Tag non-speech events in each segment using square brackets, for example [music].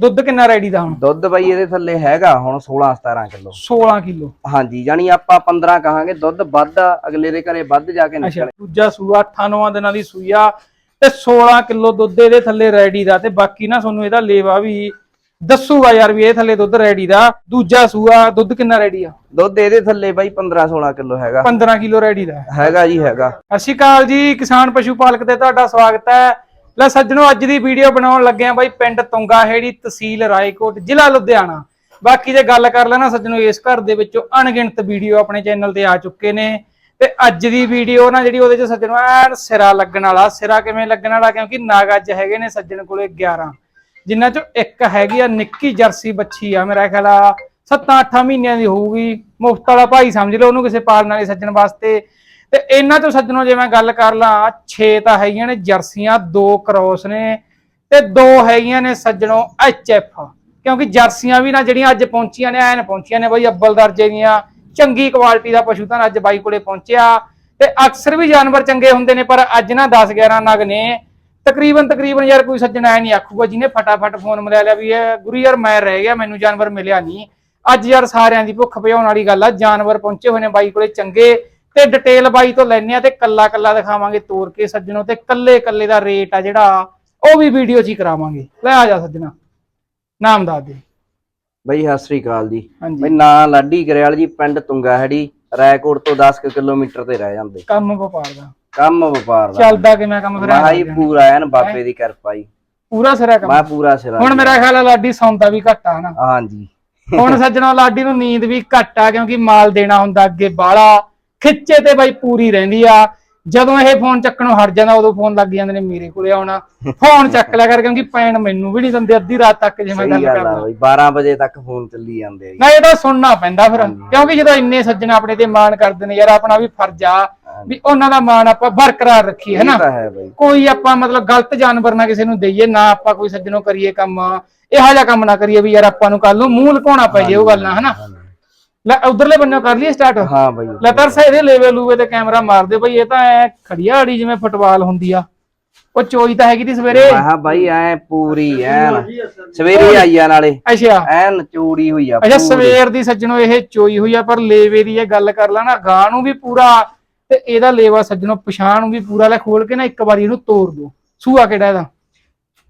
ਦੁੱਧ ਕਿੰਨਾ ਰੈਡੀ ਦਾ ਹੁਣ? ਦੁੱਧ ਬਾਈ ਇਹਦੇ ਥੱਲੇ ਹੈਗਾ ਹੁਣ 16 17 ਕਿਲੋ। 16 ਕਿਲੋ। ਹਾਂਜੀ ਜਾਨੀ ਆਪਾਂ 15 ਕਹਾਂਗੇ ਦੁੱਧ ਵੱਧ ਅਗਲੇ ਦੇ ਘਰੇ ਵੱਧ ਜਾ ਕੇ ਅੱਛਾ ਨਿਕਲੇ। ਦੂਜਾ ਸੂਆ 8-9 ਦਿਨਾਂ ਦੀ ਸੂਈ ਆ ਤੇ 16 ਕਿਲੋ ਦੁੱਧ ਇਹਦੇ ਥੱਲੇ ਰੈਡੀ ਦਾ ਤੇ ਬਾਕੀ ਨਾ ਤੁਹਾਨੂੰ ਇਹਦਾ ਲੇਵਾ ਵੀ ਦੱਸੂਗਾ ਯਾਰ ਵੀ ਇਹ ਥੱਲੇ ਦੁੱਧ ਰੈਡੀ ਦਾ। ਦੂਜਾ ਸੂਆ ਦੁੱਧ ਕਿੰਨਾ ਰੈਡੀ ਆ? ਦੁੱਧ ਇਹਦੇ ਥੱਲੇ ਬਾਈ 15 16 ਕਿਲੋ ਹੈਗਾ। 15 ਕਿਲੋ ਰੈਡੀ ਦਾ। ਹੈਗਾ ਜੀ ਹੈਗਾ। ਸਤਿ ਸ਼੍ਰੀ ਅਕਾਲ ਜੀ ਕਿਸਾਨ ਪਸ਼ੂ ਪਾਲਕ ਤੇ ਤੁਹਾਡਾ ਸਵਾਗਤ ਹੈ। ਲੈ ਸੱਜਣੋ, ਅੱਜ ਦੀ ਵੀਡੀਓ ਬਣਾਉਣ ਲੱਗੇ ਆ ਬਾਈ ਪਿੰਡ ਤੁੰਗਾ ਤਹਿਸੀਲ ਰਾਏਕੋਟ, ਜ਼ਿਲ੍ਹਾ ਲੁਧਿਆਣਾ। ਬਾਕੀ ਜੇ ਗੱਲ ਕਰ ਲੈਣਾ ਸੱਜਣੋ, ਇਸ ਘਰ ਦੇ ਵਿੱਚੋਂ ਅਣਗਿਣਤ ਵੀਡੀਓ ਆਪਣੇ ਚੈਨਲ ਤੇ ਆ ਚੁੱਕੇ ਨੇ। ਤੇ ਅੱਜ ਦੀ ਵੀਡੀਓ ਨਾ ਜਿਹੜੀ ਉਹਦੇ ਚ ਸੱਜਣੋ, ਐਨ ਸਿਰਾ ਲੱਗਣ ਵਾਲਾ। ਸਿਰਾ ਕਿਵੇਂ ਲੱਗਣ ਵਾਲਾ? ਕਿਉਂਕਿ ਨਾਗ ਅੱਜ ਹੈਗੇ ਨੇ ਸੱਜਣ ਕੋਲੇ 11 ਜਿਨ੍ਹਾਂ ਚੋਂ ਇੱਕ ਹੈਗੀ ਆ ਨਿੱਕੀ ਜਰਸੀ ਬੱਚੀ ਆ, ਮੇਰਾ ਖਿਆਲ ਆ 7-8 ਮਹੀਨਿਆਂ ਦੀ ਹੋਊਗੀ। ਮੁਫਤ ਵਾਲਾ ਭਾਈ ਸਮਝ ਲਓ, ਉਹਨੂੰ ਕਿਸੇ ਪਾਲਣ ਵਾਲੇ ਸੱਜਣ ਵਾਸਤੇ ਤੇ ਇਹਨਾਂ ਤੋਂ ਸੱਜਣੋ ਜੇ ਮੈਂ ਗੱਲ ਕਰ ਲਾਂ 6 ਤਾਂ ਹੈਗੀਆਂ ਨੇ ਜਰਸੀਆਂ, ਦੋ ਕ੍ਰੋਸ ਨੇ ਤੇ ਦੋ ਹੈਗੀਆਂ ਨੇ ਸੱਜਣੋ ਐਚਐਫ ਕਿਉਂਕਿ ਜਰਸੀਆਂ ਵੀ ਨਾ ਜਿਹੜੀਆਂ ਅੱਜ ਪਹੁੰਚੀਆਂ ਨੇ, ਐਨ ਪਹੁੰਚੀਆਂ ਨੇ ਬਈ ਅੱਬਲ ਦਰਜੇ ਦੀਆਂ, ਚੰਗੀ ਕੁਆਲਿਟੀ ਦਾ ਪਸ਼ੂ ਤਾਂ ਅੱਜ ਬਾਈ ਕੋਲੇ ਪਹੁੰਚਿਆ। ਤੇ ਅਕਸਰ ਵੀ ਜਾਨਵਰ ਚੰਗੇ ਹੁੰਦੇ ਨੇ, ਪਰ ਅੱਜ ਨਾ 10 11 ਨਗ ਨੇ। ਤਕਰੀਬਨ ਤਕਰੀਬਨ ਯਾਰ ਕੋਈ ਸੱਜਣ ਐ ਨਹੀਂ ਆਖੂਗਾ, ਜਿਹਨੇ ਫਟਾਫਟ ਫੋਨ ਮਿਲਾ ਲਿਆ ਵੀ ਇਹ ਗੁਰੂ ਯਾਰ ਮੈਂ ਰਹਿ ਗਿਆ, ਮੈਨੂੰ ਜਾਨਵਰ ਮਿਲਿਆ ਨਹੀਂ। ਅੱਜ ਯਾਰ ਸਾਰਿਆਂ ਦੀ ਭੁੱਖ ਭਜਾਉਣ ਵਾਲੀ ਗੱਲ ਆ, ਜਾਨਵਰ ਪਹੁੰਚੇ ਹੋਏ ਨੇ ਬਾਈ ਕੋਲੇ ਚੰਗੇ। ਤੇ ਡਿਟੇਲ ਬਾਈ ਤੋਂ ਲੈਣੇ ਆ ਤੇ ਕੱਲਾ ਕੱਲਾ ਦਿਖਾਵਾਂਗੇ ਤੋਰ ਕੇ ਸੱਜਣੋ ਤੇ ਕੱਲੇ ਕੱਲੇ ਦਾ ਰੇਟ ਆ ਜਿਹੜਾ ਉਹ ਵੀ ਵੀਡੀਓ 'ਚ ਹੀ ਕਰਾਵਾਂਗੇ। ਲੈ ਆ ਜਾ ਸੱਜਣਾ ਨਾਮ ਦੱਸ ਦੇ। ਬਾਈ ਸਤਿ ਸ੍ਰੀ ਅਕਾਲ ਜੀ। ਬਈ ਨਾਂ ਲਾਡੀ ਗਰੇਵਾਲ ਜੀ ਪਿੰਡ ਤੁੰਗਾਹੜੀ ਰਾਏਕੋਟ ਤੋਂ 10 ਕੁ ਕਿਲੋਮੀਟਰ ਤੇ ਰਹਿ ਜਾਂਦੇ। ਕੰਮ ਵਪਾਰ ਦਾ। ਕੰਮ ਵਪਾਰ ਦਾ। ਚੱਲਦਾ ਕਿਵੇਂ ਕੰਮ ਫਿਰ ਦੇ। ਪੂਰਾ ਐਨ ਬਾਬੇ ਦੀ ਕਿਰਪਾ ਜੀ। ਪੂਰਾ ਸਿਰਾ ਕੰਮ। ਮੈਂ ਪੂਰਾ ਸਿਰਾ ਹੁਣ ਮੇਰਾ ਖਿਆਲ ਆ ਲਾਡੀ ਸੌਂਦਾ ਵੀ ਘੱਟ ਆ ਨਾ। ਹਾਂਜੀ। ਹੁਣ ਸੱਜਣੋ ਲਾਡੀ ਨੂੰ ਨੀਂਦ ਵੀ ਘੱਟ ਆ ਕਿਉਂਕਿ ਮਾਲ ਦੇਣਾ ਹੁੰਦਾ ਅੱਗੇ ਬਾਲਾ ਖਿੱਚੇ ਤੇ ਬਾਈ ਪੂਰੀ ਰਹਿੰਦੀ ਆ। ਜਦੋਂ ਇਹ ਫੋਨ ਚੱਕਣੋਂ ਹਟ ਜਾਂਦਾ ਉਦੋਂ ਫੋਨ ਲੱਗ ਜਾਂਦੇ ਨੇ ਮੇਰੇ ਕੋਲੇ ਆਉਣਾ। ਫੋਨ ਚੱਕ ਲਿਆ ਕਰ ਕਿਉਂਕਿ ਪੈਣ ਮੈਨੂੰ ਵੀ ਨਹੀਂ ਦਿੰਦੇ ਅੱਧੀ ਰਾਤ ਤੱਕ ਜੇ ਮੈਂ ਗੱਲ ਕਰਦਾ। ਬਈ 12 ਵਜੇ ਤੱਕ ਫੋਨ ਚੱਲੀ ਜਾਂਦੇ ਆ ਨਾ ਇਹ ਤਾਂ ਸੁਣਨਾ ਪੈਂਦਾ ਫਿਰ ਕਿਉਂਕਿ ਜਦੋਂ ਇੰਨੇ ਸੱਜਣ ਆਪਣੇ ਤੇ ਮਾਣ ਕਰਦੇ ਨੇ ਯਾਰ ਆਪਣਾ ਵੀ ਫਰਜ਼ ਆ ਵੀ ਉਹਨਾਂ ਦਾ ਮਾਣ ਆਪਾਂ ਬਰਕਰਾਰ ਰੱਖੀਏ ਹੈ ਬਈ। ਕੋਈ ਆਪਾਂ ਮਤਲਬ ਗਲਤ ਜਾਨਵਰ ਨਾ ਕਿਸੇ ਨੂੰ ਦਈਏ ਨਾ ਆਪਾਂ ਕੋਈ ਸੱਜਣੋਂ ਕਰੀਏ ਕੰਮ ਇਹੋ ਜਿਹਾ ਕੰਮ ਨਾ ਕਰੀਏ ਵੀ ਯਾਰ ਆਪਾਂ ਨੂੰ ਕੱਲ ਨੂੰ ਮੂੰਹ ਲਕਾਉਣਾ ਪੈ ਜੇ ਉਹ ਗੱਲ ਨਾ ਹਨਾ? ਲੈ ਉਧਰਲੇ ਬੰਨੇ ਕਰ ਲਈਏ ਸਟਾਰਟ ਹਾਂ ਬਈ ਲੈ ਤਰ ਸਾ ਇਹਦੇ ਲੈਵਲ ਲੂਵੇ ਤੇ ਕੈਮਰਾ ਮਾਰ ਦੇ ਬਈ ਇਹ ਤਾਂ ਐ ਖੜੀਆ ਅੜੀ ਜਿਵੇਂ ਫੁੱਟਬਾਲ ਹੁੰਦੀ ਆ। ਉਹ ਚੋਈ ਤਾਂ ਹੈਗੀ ਦੀ ਸਵੇਰੇ। ਕਿਹਾ ਬਾਈ ਐ ਪੂਰੀ ਐਨ ਸਵੇਰੇ ਆਈ ਆ ਨਾਲੇ। ਅੱਛਾ। ਐਨ ਚੂੜੀ ਹੋਈ ਆ ਅੱਛਾ। ਸਵੇਰ ਦੀ ਸੱਜਣੋ ਇਹ ਚੋਈ ਹੋਈ ਆ ਪਰ ਲੇਵੇ ਦੀ ਇਹ ਗੱਲ ਕਰ ਲਾ ਨਾ ਗਾਂ ਨੂੰ ਵੀ ਪੂਰਾ ਤੇ ਇਹਦਾ ਲੇਵਾ ਸੱਜਣੋ ਪਛਾਣ ਨੂੰ ਵੀ ਪੂਰਾ ਲੈ ਖੋਲ ਕੇ ਨਾ ਇੱਕ ਵਾਰੀ ਇਹਨੂੰ ਤੋੜ ਦੋ ਸੂਆ ਕਿਹੜਾ ਇਹਦਾ?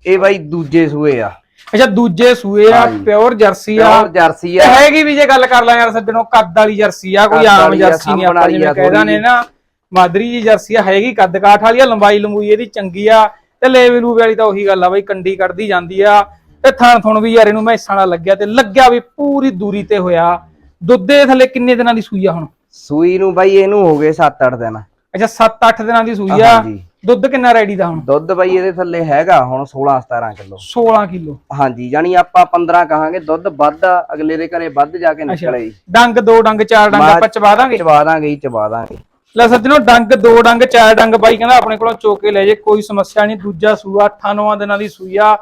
ਇਹ ਬਾਈ ਦੂਜੇ ਸੂਏ ਆ। ਅੱਛਾ ਦੂਜੇ ਸੂਏ ਆ ਹਾਂਜੀ। ਪਿਓਰ ਜਰਸੀ ਆ। ਪਿਓਰ ਜਰਸੀ ਤੇ ਆ ਹੈਗੀ ਵੀ ਜੇ ਗੱਲ ਕਰ ਲਾਂ ਯਾਰ ਸੱਜਣੋ ਕੱਦ ਵਾਲੀ ਜਰਸੀ ਆ ਕੋਈ ਕੱਦ ਆਮ ਵਾਲੀ ਆ, ਜਰਸੀ ਨਹੀਂ ਸਾਂਭਣ ਆਪਾਂ ਵਾਲੀ ਜਿਵੇਂ ਆ ਕਹਿਦਾ ਥੋੜ੍ਹੀ ਨੇ ਨਾ ਮਾਦਰੀ ਜੀ ਜਰਸੀ ਆ ਹੈਗੀ ਕੱਦ ਕਾਠ ਵਾਲੀ ਆ ਲੰਬਾਈ ਲੰਬੂਈ ਇਹਦੀ ਚੰਗੀ ਆ ਤੇ ਲੇਵੇ ਲੂਵੇ ਵਾਲੀ ਤਾਂ ਉਹੀ ਗੱਲ ਆ ਬਈ ਕੰਡੀ ਕੱਢਦੀ ਜਾਂਦੀ ਆ ਤੇ ਥਣ ਥੁਣ ਵੀ ਯਾਰ ਇਹਨੂੰ ਮੈਸਾਂ ਨਾਲ ਲੱਗਿਆ ਤੇ ਲੱਗਿਆ ਵੀ ਪੂਰੀ ਦੂਰੀ ਤੇ ਹੋਇਆ। ਦੁੱਧ ਥੱਲੇ ਕਿੰਨੇ ਦਿਨਾਂ ਦੀ ਸੂਈ ਆ ਹੁਣ? ਸੂਈ ਨੂੰ ਬਾਈ ਇਹਨੂੰ ਹੋ ਗਏ 7-8 ਦਿਨ। ਅੱਛਾ 7-8 ਦਿਨਾਂ ਦੀ ਸੂਈ ਆ। ਹਾਂਜੀ। ਦੁੱਧ ਕਿੰਨਾ ਰੈਡੀ ਦਾ ਹੁਣ? ਦੁੱਧ ਬਾਈ ਇਹਦੇ ਥੱਲੇ ਹੈਗਾ ਹੁਣ 16-17 ਕਿਲੋ। 16 ਕਿਲੋ। ਹਾਂਜੀ ਜਾਨੀ ਆਪਾਂ 15 ਕਹਾਂਗੇ ਦੁੱਧ ਵੱਧ ਅਗਲੇ ਦੇ ਘਰੇ ਵੱਧ ਜਾ ਕੇ ਨਿਕਲੇ ਜੀ। ਡੰਗ ਦੋ ਡੰਗ ਚਾਰ ਡੰਗ ਆਪਾਂ ਚਬਾ ਦਾਂਗੇ? ਚਵਾ ਦਾਂਗੇ ਚਵਾ ਦਾਂਗੇ। ਲੈ ਸੱਜਣੋ ਡੰਗ ਦੋ ਡੰਗ ਚਾਰ ਡੰਗ ਬਾਈ ਕਹਿੰਦਾ ਆਪਣੇ ਕੋਲੋਂ ਚੋਕ ਕੇ ਲੈ ਜੇ ਕੋਈ ਸਮੱਸਿਆ ਨਹੀਂ ਦੂਜਾ ਸੂਆ 8-9 ਦਿਨਾਂ ਦੀ ਸੂਈ ਆ